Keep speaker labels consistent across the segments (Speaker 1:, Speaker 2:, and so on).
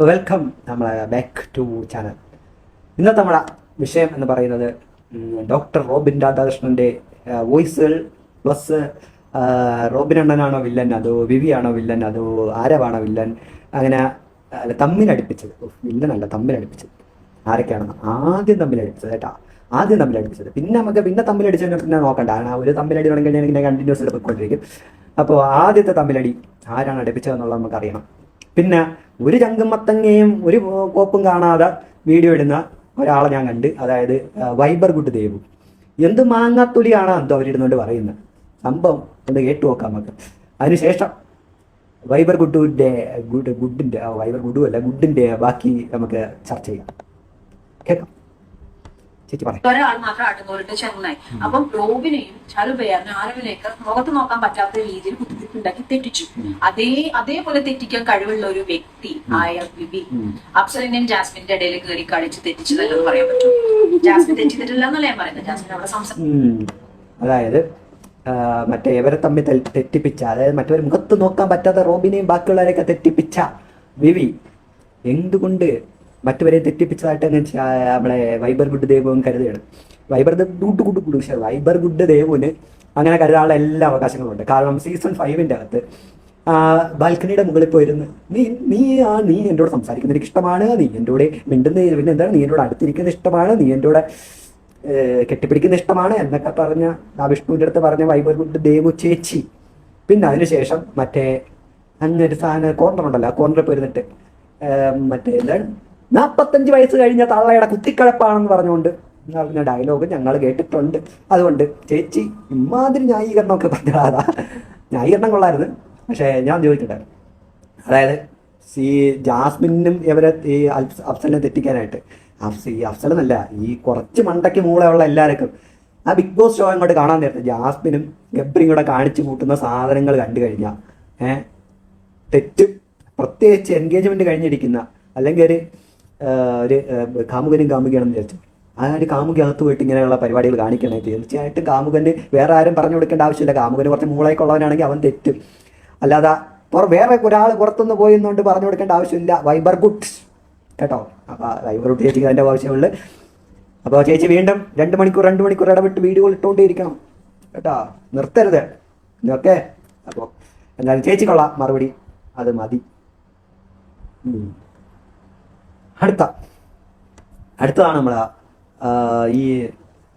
Speaker 1: Welcome നമ്മളെ back to channel ഇന്നത്തെ നമ്മുടെ വിഷയം എന്ന് പറയുന്നത് ഡോക്ടർ റോബിൻ രാധാകൃഷ്ണന്റെ വോയിസുകൾ പ്ലസ് റോബിൻ അണ്ണനാണോ വില്ലൻ അതോ വിവി ആണോ വില്ലൻ അതോ ആരവാണോ വില്ലൻ അങ്ങനെ അല്ല തമ്മിലടുപ്പിച്ചത് വില്ലൻ വില്ലനല്ല തമ്മിലടുപ്പിച്ചത് ആരൊക്കെയാണെന്ന് ആദ്യം തമ്മിലടിച്ചത് കേട്ടോ. ആദ്യം തമ്മിലടിച്ചത് പിന്നെ നമുക്ക് പിന്നെ തമ്മിലടിച്ചതിനെ പിന്നെ നോക്കണ്ട. കാരണം ഒരു തമ്മിലടി തുടങ്ങി കഴിഞ്ഞാൽ ഇങ്ങനെ കണ്ടിന്യൂസ് പോയിക്കൊണ്ടിരിക്കും. അപ്പോൾ ആദ്യത്തെ തമ്മിലടി ആരാണ് അടുപ്പിച്ചതെന്നുള്ളത് നമുക്ക് അറിയണം പിന്നെ ഒരു ചങ്കുമത്തങ്ങയും ഒരു കോപ്പും കാണാതെ വീഡിയോ ഇടുന്ന ഒരാളെ ഞാൻ കണ്ട് അതായത് വൈബർ ഗുഡ് ദേവു. എന്ത് മാങ്ങാത്തൊലിയാണ് എന്തോ അവരിടുന്നുകൊണ്ട് പറയുന്നത്. സംഭവം ഒന്ന് കേട്ടു നോക്കാം നമുക്ക്. അതിനുശേഷം വൈബർ ഗുഡുവിന്റെ ഗുഡ് ഗുഡിന്റെ വൈബർ ഗുഡു അല്ല ഗുഡിന്റെ ബാക്കി നമുക്ക് ചർച്ച ചെയ്യാം. കേൾക്കാം. ചേച്ചി പറയാം.
Speaker 2: ഒരാൾ മാത്രം അടങ്ങോലിട്ട് ചെന്നായി. അപ്പം റോബിനെയും ചരുബയാറിനും ആരവിനെയൊക്കെ മുഖത്ത് നോക്കാൻ പറ്റാത്ത രീതിയിൽ ബുദ്ധിമുട്ടുണ്ടാക്കി തെറ്റിച്ചു. അതേ അതേപോലെ തെറ്റിക്കാൻ കഴിവുള്ള ഒരു വ്യക്തി ആയ ബിബി അപ്സലിന്റെയും ജാസ്മിന്റെ ഇടയിൽ കയറി കളിച്ച് തെറ്റിച്ചതല്ലെന്ന് പറയാൻ പറ്റും. ജാസ്മിൻ തെറ്റിച്ചിട്ടില്ല എന്നല്ല ഞാൻ പറയുന്നത്. ജാസ്മിൻ അവിടെ
Speaker 1: സംസാരിക്കും അതായത് മറ്റേവരെ മറ്റേ ഇവരെ തമ്മിൽ തെറ്റിപ്പിച്ച അതായത് മറ്റവർ മുഖത്ത് നോക്കാൻ പറ്റാത്ത റോബിനെയും ബാക്കിയുള്ളവരെയൊക്കെ തെറ്റിപ്പിച്ച വിവി എന്തുകൊണ്ട് മറ്റവരെ തെറ്റിപ്പിച്ചതായിട്ട് നമ്മളെ വൈബർ ഗുഡ് ദേവും കരുതുകയാണ്. വൈബർ ഗുഡ് ഗുഡ് ഗുഡ് പക്ഷേ വൈബർ ഗുഡ് ദേവുന് അങ്ങനെ കരുതാനുള്ള എല്ലാ അവകാശങ്ങളും ഉണ്ട് കാരണം സീസൺ ഫൈവിന്റെ അകത്ത് ബാൽക്കണിയുടെ മുകളിൽ പോയിരുന്ന് നീ നീ ആ നീ എന്നോട് സംസാരിക്കുന്നത് എനിക്ക് ഇഷ്ടമാണ്. നീ എന്നോട് മിണ്ടുന്ന പിന്നെ എന്താണ്? നീ എന്നോട് അടുത്തിരിക്കുന്നത് ഇഷ്ടമാണ്. നീ എന്നോട് കൂടെ കെട്ടിപ്പിടിക്കുന്ന ഇഷ്ടമാണ്. എന്നൊക്കെ പറഞ്ഞ ആ വിഷ്ണുവിന്റെ അടുത്ത് പറഞ്ഞ വൈബർ ഗുഡ് ദേവു ചേച്ചി. പിന്നെ അതിനുശേഷം മറ്റേ അങ്ങനെ ഒരു സാധനം കോർണർ ഉണ്ടല്ലോ ആ കോർണറിൽ പോയിരുന്നിട്ട് മറ്റേ എന്താണ്? നാൽപ്പത്തഞ്ച് വയസ്സ് കഴിഞ്ഞ തള്ളയുടെ കുത്തിക്കഴപ്പാണെന്ന് പറഞ്ഞുകൊണ്ട് പറഞ്ഞ ഡയലോഗ് ഞങ്ങൾ കേട്ടിട്ടുണ്ട്. അതുകൊണ്ട് ചേച്ചി ഇമാതിരി ന്യായീകരണമൊക്കെ പറഞ്ഞതാ. ന്യായീകരണം കൊള്ളായിരുന്നു. പക്ഷേ ഞാൻ ചോദിക്കട്ടെ. അതായത് ഈ ജാസ്മിനും ഇവരെ ഈ അഫ്സ- അഫ്സലിനെ തെറ്റിക്കാനായിട്ട്. അഫ്സ ഈ അഫ്സലെന്നല്ല ഈ കുറച്ച് മണ്ടയ്ക്ക് മൂളയുള്ള എല്ലാവർക്കും. ആ ബിഗ് ബോസ് ഷോ അങ്ങോട്ട് കാണാൻ നേരത്തെ ജാസ്മിനും ഗബ്രിയും കൂടെ കാണിച്ചു കൂട്ടുന്ന സാധനങ്ങൾ കണ്ടു കഴിഞ്ഞാൽ ഏഹ് തെറ്റും. പ്രത്യേകിച്ച് എൻഗേജ്മെന്റ് കഴിഞ്ഞിരിക്കുന്ന അല്ലെങ്കിൽ ഒരു ഒരു കാമുകനും കാമുകയാണെന്ന് വിചാരിച്ചു. ആ ഒരു കാമുക അകത്ത് പോയിട്ട് ഇങ്ങനെയുള്ള പരിപാടികൾ കാണിക്കണേ തീർച്ചയായിട്ടും കാമുകന് വേറെ ആരും പറഞ്ഞു കൊടുക്കേണ്ട ആവശ്യമില്ല. കാമുകന് കുറച്ച് മൂളേക്കുള്ളവനാണെങ്കിൽ അവൻ തെറ്റും. അല്ലാതെ വേറെ ഒരാൾ പുറത്തുനിന്ന് പോയി എന്നുകൊണ്ട് പറഞ്ഞു കൊടുക്കേണ്ട ആവശ്യമില്ല. വൈബർ ഗുഡ്സ് കേട്ടോ? അപ്പോൾ വൈബർ ഗുഡ് ചേച്ചിക്ക് അതിന്റെ ആവശ്യമുള്ളു. അപ്പോൾ ചേച്ചി വീണ്ടും രണ്ട് മണിക്കൂർ രണ്ട് മണിക്കൂർ ഇടവിട്ട് വീഡിയോകൾ ഇട്ടുകൊണ്ടേയിരിക്കണം. കേട്ടോ? നിർത്തരുത്. ഓക്കെ? അപ്പോൾ എന്നാലും ചേച്ചിക്കൊള്ളാം മറുപടി അത് മതി. അടുത്ത. അടുത്തതാണ് നമ്മളെ ഈ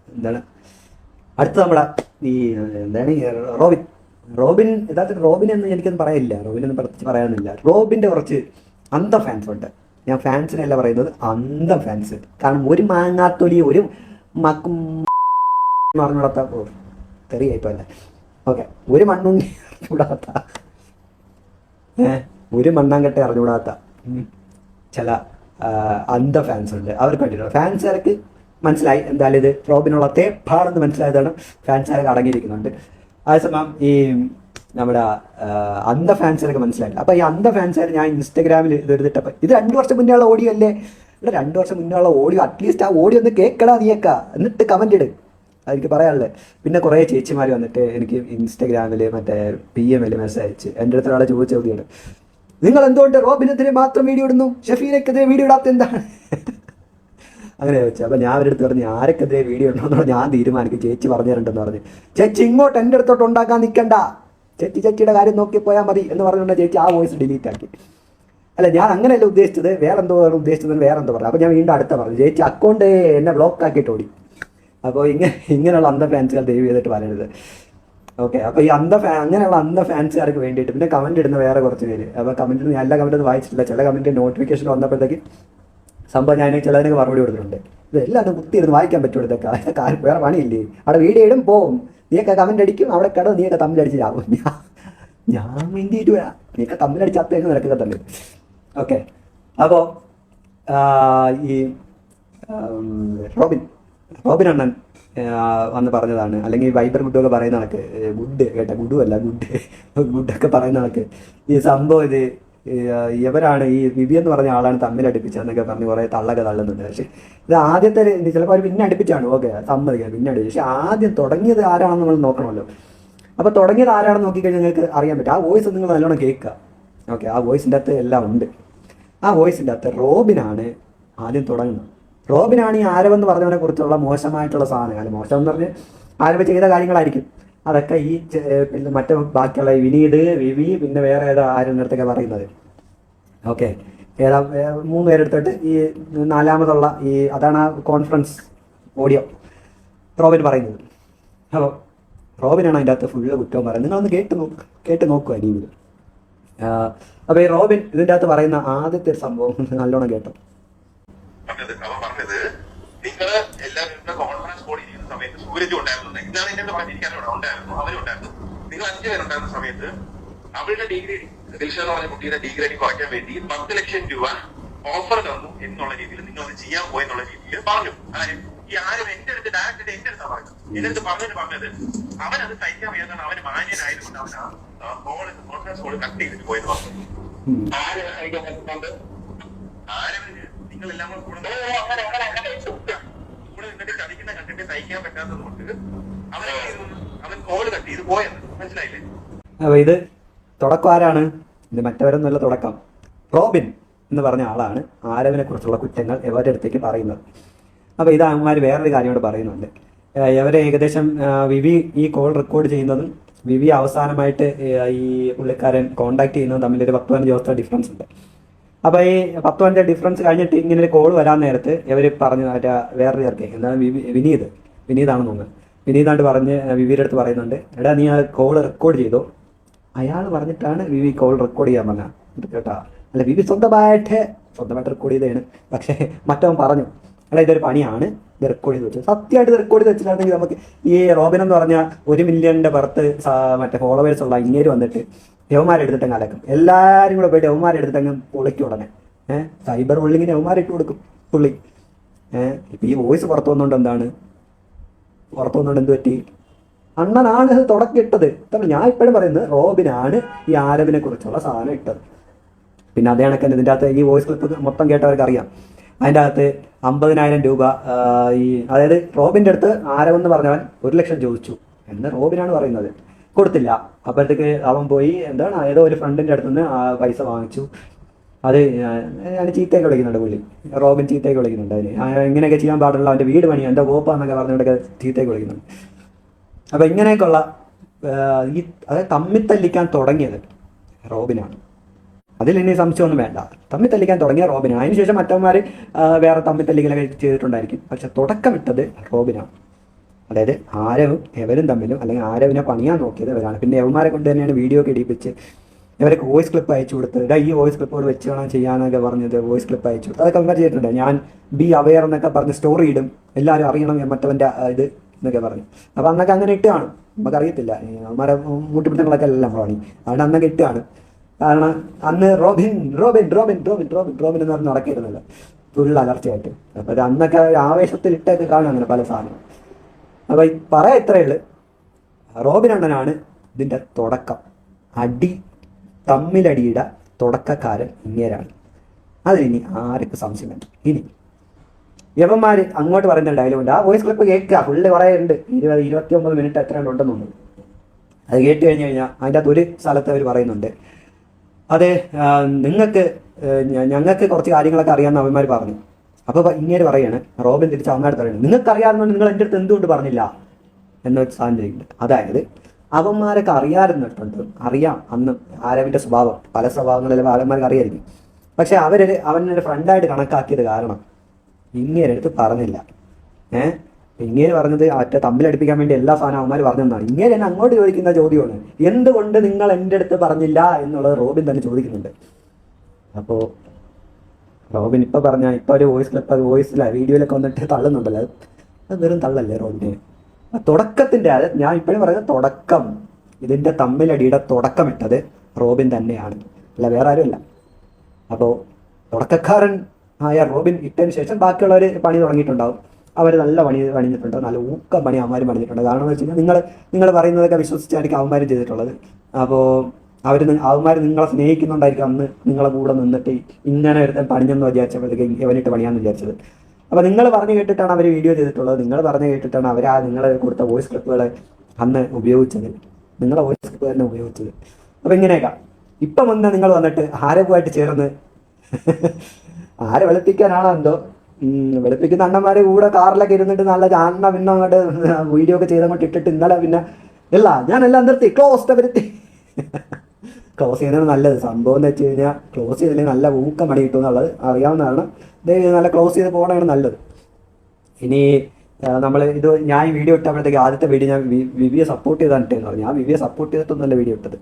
Speaker 1: എന്താണ്? അടുത്ത നമ്മളെ ഈ എന്താണ് റോബിൻ. റോബിൻ യഥാർത്ഥത്തിൽ റോബിൻ എന്ന് എനിക്കൊന്നും പറയാനില്ല റോബിൻ എന്ന് പ്രത്യേകിച്ച് പറയാനില്ല റോബിന്റെ കുറച്ച് അന്ധ ഫാൻസ് ഉണ്ട്. ഞാൻ ഫാൻസിനല്ല പറയുന്നത് അന്ധ ഫാൻസ് കാരണം ഒരു മാങ്ങാത്തൊലി ഒരു മക്കും പറഞ്ഞുകൂടാത്ത ഓ തെറിയായിപ്പോ അല്ലേ ഓക്കെ ഒരു മണ്ണുണ്ണി അറിഞ്ഞുകൂടാത്ത ഏഹ് ഒരു മണ്ണാങ്കട്ടെ അറിഞ്ഞുകൂടാത്ത ചില അന്ധ ഫാൻസ് ഉണ്ട്. അവർക്ക് വേണ്ടിയിട്ട് ഫാൻസുകാർക്ക് മനസ്സിലായി? എന്തായാലും ഇത് റോബിനുള്ള തേപ്പാണെന്ന് മനസ്സിലായതാണ്. ഫാൻസുകാരൊക്കെ അടങ്ങിയിരിക്കുന്നുണ്ട്. അതേസമയം ഈ നമ്മുടെ അന്ധ ഫാൻസുകാരൊക്കെ മനസ്സിലായില്ല അപ്പൊ ഈ അന്ധ ഫാൻസുകാർ ഞാൻ ഇൻസ്റ്റാഗ്രാമിൽ ഇത് എടുത്തിട്ടപ്പോൾ ഇത് രണ്ടു വർഷം മുന്നേ ഉള്ള ഓഡിയോ അല്ലേ? ഇവിടെ രണ്ടു വർഷം മുന്നേ ഉള്ള ഓഡിയോ അറ്റ്ലീസ്റ്റ് ആ ഓഡിയോ ഒന്ന് കേൾക്കടാ നീയക്ക. എന്നിട്ട് കമന്റ് ഇട്. അതെനിക്ക് പറയാനുള്ളത്. പിന്നെ കുറേ ചേച്ചിമാർ വന്നിട്ട് എനിക്ക് ഇൻസ്റ്റാഗ്രാമിൽ മറ്റേ പി എമ്മിൽ മെസ്സേജ് അയച്ച്. എന്റെ അടുത്ത് ഒരാളെ ചോദിച്ച നിങ്ങൾ എന്തുകൊണ്ട് റോബിനെതിരെ മാത്രം വീഡിയോ ഇടുന്നു? ഷഫീനക്കെതിരെ വീഡിയോ ഇടാത്ത എന്താണ്? അങ്ങനെ വെച്ചു. അപ്പം ഞാൻ അവരുടെ അടുത്ത് പറഞ്ഞു ആരൊക്കെതിരെ വീഡിയോ ഉണ്ടോ ഞാൻ തീരുമാനിക്കും. ചേച്ചി പറഞ്ഞു തരണ്ടെന്ന് പറഞ്ഞു. ചേച്ചി ഇങ്ങോട്ട് എന്റെ അടുത്തോട്ട് ഉണ്ടാക്കാൻ നിൽക്കണ്ട. ചേച്ചി ചേച്ചിയുടെ കാര്യം നോക്കി പോയാൽ മതി. എന്ന് പറഞ്ഞുകൊണ്ട് ചേച്ചി ആ വോയിസ് ഡിലീറ്റ് ആക്കി. അല്ല ഞാൻ അങ്ങനെയല്ല ഉദ്ദേശിച്ചത്. വേറെ എന്തോ ഉദ്ദേശിച്ചത് വേറെ എന്തോ പറഞ്ഞു. അപ്പോൾ ഞാൻ വീണ്ടും അടുത്ത പറഞ്ഞു. ചേച്ചി അക്കൗണ്ട് എന്നെ ബ്ലോക്ക് ആക്കിയിട്ട് ഓടി. അപ്പോൾ ഇങ്ങനെ ഇങ്ങനെയുള്ള അന്ധ ഫാൻസുകൾ ദയവ് ചെയ്തിട്ട് പറയരുത്. ഓക്കെ അപ്പൊ ഈ അന്ധ ഫാൻ അങ്ങനെയുള്ള അന്ധ ഫാൻസുകാർക്ക് വേണ്ടിയിട്ട് പിന്നെ കമന്റ് ഇടുന്ന വേറെ കുറച്ച് പേര്. അപ്പൊ കമന്റ് ഞാൻ എല്ലാ കമന്റ് വായിച്ചിട്ടില്ല. ചില കമന്റ് നോട്ടിഫിക്കേഷൻ വന്നപ്പോഴത്തേക്ക് സംഭവം ഞാൻ ചിലതിനൊക്കെ മറുപടി കൊടുത്തിട്ടുണ്ട്. ഇതെല്ലാം കുത്തിയിരുന്ന് വായിക്കാൻ പറ്റുള്ളൂ ഇതൊക്കെ. വേറെ പണിയില്ലേ? അവിടെ വീഡിയോ ഇടും പോവും. നീയൊക്കെ കമന്റ് അടിക്കും അവിടെ കട നീയൊക്കെ തമ്മിലടിച്ച് ചാവും. ഞാൻ ഞാൻ വേണ്ടിയിട്ട് വരാം. നീയൊക്കെ തമ്മിലടിച്ച് അത്തേക്ക് നിരക്കുക തന്നെ ഓക്കെ അപ്പോൾ ഈ റോബിൻ. റോബിൻ അണ്ണൻ. വന്ന് പറഞ്ഞതാണ്. അല്ലെങ്കിൽ വൈബർ ഗുഡൊക്കെ പറയുന്ന കണക്ക്. ഗുഡ് കേട്ട. ഗുഡു അല്ല ഗുഡ്. ഗുഡൊക്കെ പറയുന്ന കണക്ക്. ഈ സംഭവം ഇത് ഇവരാണ് ഈ വിവി എന്ന് പറഞ്ഞ ആളാണ് തമ്മിൽ അടുപ്പിച്ചതെന്നൊക്കെ പറഞ്ഞ് കുറേ തള്ളൊക്കെ തള്ളുന്നുണ്ട്. പക്ഷെ ഇത് ആദ്യത്തെ ചിലപ്പോൾ അവർ പിന്നെ അടുപ്പിച്ചാണ്. ഓക്കെ സമ്മതിക്കാം. പിന്നെ അടുപ്പിച്ചു. പക്ഷെ ആദ്യം തുടങ്ങിയത് ആരാണെന്ന് നമ്മൾ നോക്കണമല്ലോ. അപ്പോൾ തുടങ്ങിയത് ആരാണെന്ന് നോക്കിക്കഴിഞ്ഞാൽ നിങ്ങൾക്ക് അറിയാൻ പറ്റും. ആ വോയിസ് നിങ്ങൾ നല്ലോണം കേൾക്കുക. ഓക്കെ ആ വോയിസിന്റെ അകത്ത് എല്ലാം ഉണ്ട്. ആ വോയിസിന്റെ അകത്ത് റോബിനാണ് ആദ്യം തുടങ്ങുന്നത്. റോബിനാണ് ഈ ആരവെന്ന് പറഞ്ഞവനെ കുറിച്ചുള്ള മോശമായിട്ടുള്ള സാധനം അല്ല മോശം എന്ന് പറഞ്ഞ് ആരവ് ചെയ്ത കാര്യങ്ങളായിരിക്കും. അതൊക്കെ ഈ പിന്നെ മറ്റേ ബാക്കിയുള്ള വിനീത് വിവി പിന്നെ വേറെ ഏതാ ആരും അടുത്തൊക്കെ പറയുന്നത്? ഓക്കെ. ഏതാ മൂന്ന് പേരെടുത്തിട്ട് ഈ നാലാമതുള്ള ഈ അതാണ് ആ കോൺഫറൻസ് ഓഡിയോ റോബിൻ പറയുന്നത്. ഹലോ റോബിനാണ് അതിന്റെ അകത്ത് ഫുള്ള് കുറ്റവും പറയുന്നത്. നിങ്ങളൊന്ന് കേട്ട് നോക്ക് കേട്ട് നോക്കുക ഇനിയും അപ്പോൾ ഈ റോബിൻ ഇതിന്റെ അകത്ത് പറയുന്ന ആദ്യത്തെ സംഭവം നല്ലോണം കേട്ടോ.
Speaker 3: പറഞ്ഞത്. അവൻ പറഞ്ഞത് നിങ്ങൾ എല്ലാവരും കോൺഫറൻസ് കോൾ ചെയ്യുന്ന സമയത്ത് സൂരജ് ഉണ്ടായിരുന്നു എന്നാണ് എന്നെ പറഞ്ഞിരിക്കാനോട് ഉണ്ടായിരുന്നു. അവരും ഉണ്ടായിരുന്നു. നിങ്ങൾ അഞ്ചു പേരുണ്ടായിരുന്ന സമയത്ത് അവരുടെ ഡിഗ്രി ദിൽഷ എന്ന് പറഞ്ഞ കുട്ടിയുടെ ഡിഗ്രി കുറയ്ക്കാൻ വേണ്ടി പത്ത് ലക്ഷം രൂപ ഓഫർ തന്നു എന്നുള്ള രീതിയിൽ നിങ്ങൾ അത് ചെയ്യാൻ പോയെന്നുള്ള രീതിയിൽ പറഞ്ഞു. ആരും ഈ ആരും എന്റെ അടുത്ത് ഡയറക്റ്റ് എന്റെ അടുത്ത് പറഞ്ഞു എന്റെ അടുത്ത് പറഞ്ഞിട്ട് പറഞ്ഞത് അവൻ അത് സഹിക്കാൻ വയ്യാതാണ് അവന് മാന്യനായതുകൊണ്ട് അവൻ ആ കോൾ കോൺഫറൻസ് കോൾ കട്ട് ചെയ്തിട്ട് പോയെന്ന് പറഞ്ഞു.
Speaker 1: ഉം.
Speaker 3: ആര് സഹിക്കാൻ എല്ലാം കൂടെ കൂടെ കൂടെ നിന്നിട്ട് കളിക്കുന്ന കണ്ടിട്ട് സഹിക്കാൻ പറ്റാത്തത് കൊണ്ട് അവൻ അവൻ കോൾ കട്ട് ചെയ്ത് പോയത് മനസ്സിലായില്ലേ?
Speaker 1: അപ്പൊ ഇത് തുടക്കം ആരാണ്? ഇത് മറ്റവരൊന്നുമല്ല തുടക്കം. റോബിൻ എന്ന് പറഞ്ഞ ആളാണ് ആരവിനെ കുറിച്ചുള്ള കുറ്റങ്ങൾ ഇവരുടെ അടുത്തേക്ക് പറയുന്നത്. അപ്പോൾ ഇത് അവന്മാർ വേറൊരു കാര്യം കൂടെ പറയുന്നുണ്ട്. ഇവരെ ഏകദേശം വിവി ഈ കോൾ റെക്കോർഡ് ചെയ്യുന്നതും വിവി അവസാനമായിട്ട് ഈ പുള്ളിക്കാരൻ കോണ്ടാക്ട് ചെയ്യുന്നതും തമ്മിൽ ഒരു പത്ത് പതിനഞ്ച് ദിവസത്തെ ഡിഫറൻസ് ഉണ്ട്. അപ്പോൾ ഈ പത്ത് ഡിഫറൻസ് കഴിഞ്ഞിട്ട് ഇങ്ങനെ ഒരു കോൾ വരാൻ നേരത്ത് ഇവർ പറഞ്ഞു മറ്റേ വേറൊരു ചേർക്കെ. എന്താണ് വിനീത്? വിനീതാണ് തോന്നുന്നത് വിനീതാണ്ട് പറഞ്ഞ് വിവിയുടെ അടുത്ത് പറയുന്നുണ്ട്. എടാ നീ ആ കോൾ റെക്കോർഡ് ചെയ്തോ? അയാൾ പറഞ്ഞിട്ടാണ് വിവി കോൾ റെക്കോർഡ് ചെയ്യാൻ പറഞ്ഞത്. കേട്ടാ. അല്ല വിവി സ്വന്തമായിട്ട് സ്വന്തമായിട്ട് റെക്കോർഡ് ചെയ്തതാണ്. പക്ഷേ മറ്റവൻ പറഞ്ഞു എടാ ഇതൊരു പണിയാണ്. ഇത് റെക്കോർഡ് ചെയ്ത് വെച്ചത് സത്യമായിട്ട് റെക്കോർഡ് ചെയ്ത് വെച്ചിട്ടുണ്ടെങ്കിൽ നമുക്ക് ഈ റോബിൻ എന്ന് പറഞ്ഞ ഒരു മില്യണിന്റെ പുറത്ത് മറ്റേ ഫോളോവേഴ്സ് ഉള്ള ഇങ്ങേര് വന്നിട്ട് യവന്മാരെ എടുത്തിട്ട് അങ്ങ് അലക്കും. എല്ലാവരും കൂടെ പോയിട്ട് യവന്മാരെ എടുത്തിട്ടങ്ങ് പുള്ളിക്ക് ഉടനെ. ഏഹ് സൈബർ ബുള്ളിങ്ങിന് യവന്മാരെ ഇട്ട് കൊടുക്കും പുള്ളി. ഏഹ് ഇപ്പൊ ഈ വോയിസ് പുറത്തു വന്നുകൊണ്ട് എന്താണ്? പുറത്തു വന്നുകൊണ്ട് എന്ത് പറ്റി? അണ്ണനാണ് ഇത് തുടക്കിട്ടത് ഇതാണ് ഞാൻ ഇപ്പോഴും പറയുന്നത് റോബിനാണ് ഈ ആരവിനെ കുറിച്ചുള്ള സാധനം ഇട്ടത്. പിന്നെ അതേ കണക്കിന് ഇതിന്റെ അകത്ത് ഈ വോയിസ് ക്ലിപ്പ് മൊത്തം കേട്ടവർക്ക് അറിയാം. അതിന്റെ അകത്ത് അമ്പതിനായിരം രൂപ ഈ അതായത് റോബിന്റെ അടുത്ത് ആരവെന്ന് പറഞ്ഞവൻ ഒരു ലക്ഷം ചോദിച്ചു. എന്ന് റോബിനാണ് പറയുന്നത്. കൊടുത്തില്ല. അപ്പോഴത്തേക്ക് അവൻ പോയി എന്താണ് ഏതോ ഒരു ഫ്രണ്ടിന്റെ അടുത്ത് നിന്ന് ആ പൈസ വാങ്ങിച്ചു. അത് ഞാൻ ചീത്തയൊക്കെ വിളിക്കുന്നുണ്ട് പുള്ളി. റോബിൻ ചീത്തയൊക്കെ വിളിക്കുന്നുണ്ട് അതിന്. ഇങ്ങനെയൊക്കെ ചെയ്യാൻ പാടുള്ള അവന്റെ വീട് പണി എന്താ കോപ്പാന്നൊക്കെ പറഞ്ഞുകൊണ്ടൊക്കെ ചീത്തയൊക്കെ വിളിക്കുന്നുണ്ട്. അപ്പൊ ഇങ്ങനെയൊക്കെയുള്ള ഈ അത് തമ്മിത്തല്ലിക്കാൻ തുടങ്ങിയത് റോബിനാണ്. അതിൽ ഇനി സംശയമൊന്നും വേണ്ട. തമ്മിൽ തല്ലിക്കാൻ തുടങ്ങിയ റോബിനാണ്. അതിനുശേഷം മറ്റന്മാർ വേറെ തമ്മിൽ തല്ലിക്കലൊക്കെ ചെയ്തിട്ടുണ്ടായിരിക്കും. പക്ഷെ തുടക്കമിട്ടത് റോബിനാണ്. അതായത് ആരവും എവരും തമ്മിലും അല്ലെങ്കിൽ ആരവിനെ പണിയാൻ നോക്കിയത് ഇവരാണ് പിന്നെ യവന്മാരെ കൊണ്ട് തന്നെയാണ് വീഡിയോ ഒക്കെ ഇടിപ്പിച്ച് ഇവരൊക്കെ വോയിസ് ക്ലിപ്പ് അയച്ചു കൊടുത്തത്. ഇടാ ഈ വോയിസ് ക്ലിപ്പോട് വെച്ച് വേണം ചെയ്യാനൊക്കെ പറഞ്ഞത് വോയിസ് ക്ലിപ്പ് അയച്ചു കൊടുത്തു. അതൊക്കെ അവന്മാർ ചെയ്തിട്ടുണ്ട്. ഞാൻ ബി അവെയർ എന്നൊക്കെ പറഞ്ഞ് സ്റ്റോറി ഇടും. എല്ലാവരും അറിയണം മറ്റവന്റെ ഇത് എന്നൊക്കെ പറഞ്ഞു. അപ്പോൾ അന്നൊക്കെ അങ്ങനെ ഇട്ടാണ് നമുക്കറിയത്തില്ല. അവന്മാരെ മുട്ടിപ്പിടുത്തങ്ങളൊക്കെ എല്ലാം പണി. അതുകൊണ്ട് അന്നൊക്കെ ഇട്ടാണ് കാരണം അന്ന് Robin Robin Robin Robin Robin Robin എന്ന് പറഞ്ഞ് നടക്കിയിരുന്നല്ലോ. ഫുൾ അലർച്ചയായിട്ട്. അപ്പോൾ അന്നൊക്കെ ആവേശത്തിൽ ഇട്ടൊക്കെ കാണും അങ്ങനെ പല സാധനം അപ്പോൾ ഈ ഇത്രയേ ഉള്ളൂ? റോബിൻ അണ്ണനാണ് ഇതിന്റെ തുടക്കം. അടി തമ്മിലടിയുടെ തുടക്കക്കാരൻ ഇങ്ങേരാണ്. അതിനി ആർക്ക് സംശയം വേണ്ട. ഇനി യവന്മാർ അങ്ങോട്ട് പറയുന്ന ഡയലോഗ് ഉണ്ട്. ആ വോയിസ് ക്ലിപ്പ് കേൾക്കുക. ഫുള്ള് കുറേ ഉണ്ട്. ഇരുപത് ഇരുപത്തി ഒമ്പത് മിനിറ്റ് എത്ര ഉണ്ടെന്നുണ്ട് അത് കേട്ട് കഴിഞ്ഞ് കഴിഞ്ഞാൽ അതിന്റെ അകത്ത് ഒരു സ്ഥലത്ത് അവർ പറയുന്നുണ്ട്. അതെ നിങ്ങൾക്ക് ഞങ്ങൾക്ക് കുറച്ച് കാര്യങ്ങളൊക്കെ അറിയാമെന്ന് അവന്മാർ പറഞ്ഞു. അപ്പോൾ ഇങ്ങനെ പറയാണ് റോബിൻ തിരിച്ച് അവന്മാരുടെ പറയുന്നത് നിങ്ങൾക്ക് അറിയാമെന്നുണ്ട് നിങ്ങൾ എന്റെ അടുത്ത് എന്തുകൊണ്ട് പറഞ്ഞില്ല? എന്ന വെച്ച് സാധനം ചോദിക്കുന്നത് അതായത് അവന്മാരൊക്കെ അറിയാറുന്നിട്ടുണ്ട് അറിയാം അന്ന് ആരവിന്റെ സ്വഭാവം പല സ്വഭാവങ്ങളിലും ആരന്മാർക്ക് അറിയായിരിക്കും. പക്ഷെ അവർ അവനൊരു ഫ്രണ്ടായിട്ട് കണക്കാക്കിയത് കാരണം ഇങ്ങനെ അടുത്ത് പറഞ്ഞില്ല. ഏഹ് ഇങ്ങനെ പറഞ്ഞത് ഒറ്റ തമ്മിലടിപ്പിക്കാൻ വേണ്ടി എല്ലാ സാധനം അവന്മാർ പറഞ്ഞതാണ് ഇങ്ങനെ എന്നെ അങ്ങോട്ട് ചോദിക്കുന്ന ചോദ്യമാണ് എന്തുകൊണ്ട് നിങ്ങൾ എന്റെ അടുത്ത് പറഞ്ഞില്ല? എന്നുള്ളത് റോബിൻ തന്നെ ചോദിക്കുന്നുണ്ട്. അപ്പോൾ റോബിൻ ഇപ്പൊ പറഞ്ഞ ഇപ്പൊ ഒരു വോയിസ് ക്ലിപ്പ് വോയിസില വീഡിയോയിലൊക്കെ വന്നിട്ട് തള്ളുന്നുണ്ടല്ലോ. അത് വെറും തള്ളല്ലേ റോബിന്റെ തുടക്കത്തിന്റെ അത് ഞാൻ ഇപ്പോഴും പറയുന്നത് തുടക്കം. ഇതിന്റെ തമ്മിലടിയുടെ തുടക്കമിട്ടത് റോബിൻ തന്നെയാണ്. അല്ല വേറെ ആരും ആരുമല്ല. അപ്പോൾ തുടക്കക്കാരൻ ആയ റോബിൻ ഇട്ടതിന് ശേഷം ബാക്കിയുള്ളവർ പണി തുടങ്ങിയിട്ടുണ്ടാവും. അവർ നല്ല പണി പണിഞ്ഞിട്ടുണ്ട് നല്ല ഊക്ക പണി അവന്മാർ പണിഞ്ഞിട്ടുണ്ട്. കാരണം എന്ന് വെച്ച് കഴിഞ്ഞാൽ നിങ്ങൾ നിങ്ങൾ പറയുന്നതൊക്കെ വിശ്വസിച്ചായിരിക്കും അവന്മാരും ചെയ്തിട്ടുള്ളത്. അപ്പോൾ അവർ അവന്മാർ നിങ്ങളെ സ്നേഹിക്കുന്നുണ്ടായിരിക്കും അന്ന് നിങ്ങളെ കൂടെ നിന്നിട്ട് ഇങ്ങനെ ഒരുത്തൻ പണിഞ്ഞെന്ന് വിചാരിച്ചപ്പോഴത്തേക്ക് ഇവനിട്ട് പണിയാന്ന് വിചാരിച്ചത്. അപ്പോൾ നിങ്ങൾ പറഞ്ഞു കേട്ടിട്ടാണ് അവർ വീഡിയോ ചെയ്തിട്ടുള്ളത്. നിങ്ങൾ പറഞ്ഞു കേട്ടിട്ടാണ് അവർ ആ നിങ്ങൾ കൊടുത്ത വോയിസ് ക്ലിപ്പുകൾ അന്ന് ഉപയോഗിച്ചത്. നിങ്ങളെ വോയിസ് ക്ലിപ്പ് തന്നെ ഉപയോഗിച്ചത്. അപ്പോൾ ഇങ്ങനെയൊക്കെ. ഇപ്പം വന്ന് നിങ്ങൾ വന്നിട്ട് ആരവുമായിട്ട് ചേർന്ന്? ആരെ വെളുപ്പിക്കാനാണോ എന്തോ? വെളുപ്പിക്കുന്ന അണ്ണന്മാരെ കൂടെ കാറിലൊക്കെ ഇരുന്നിട്ട് നല്ല അണ്ണ പിന്നെ അങ്ങോട്ട് വീഡിയോ ഒക്കെ ചെയ്തങ്ങോട്ട് ഇട്ടിട്ട് ഇന്നലെ പിന്നെ ഇല്ല ഞാനെല്ലാം നിർത്തി. ക്ലോസ്റ്റ് വരുത്തി ക്ലോസ് ചെയ്യുന്നതാണ് നല്ലത്. സംഭവം എന്ന് വെച്ച് കഴിഞ്ഞാൽ ക്ലോസ് ചെയ്തില്ലെങ്കിൽ നല്ല ഊക്കം മടി കിട്ടും എന്നുള്ളത് അറിയാവുന്നതാണ്. ഇതേ നല്ല ക്ലോസ് ചെയ്ത് പോകണമാണ് നല്ലത്. ഇനി നമ്മൾ ഇത് ഞാൻ ഈ വീഡിയോ ഇട്ടപ്പോഴത്തേക്ക് ആദ്യത്തെ വീഡിയോ ഞാൻ വിവിയെ സപ്പോർട്ട് ചെയ്തിട്ടെന്ന് പറഞ്ഞു. ഞാൻ വിവിയെ സപ്പോർട്ട് ചെയ്തിട്ടൊന്നുമല്ല വീഡിയോ ഇട്ടത്.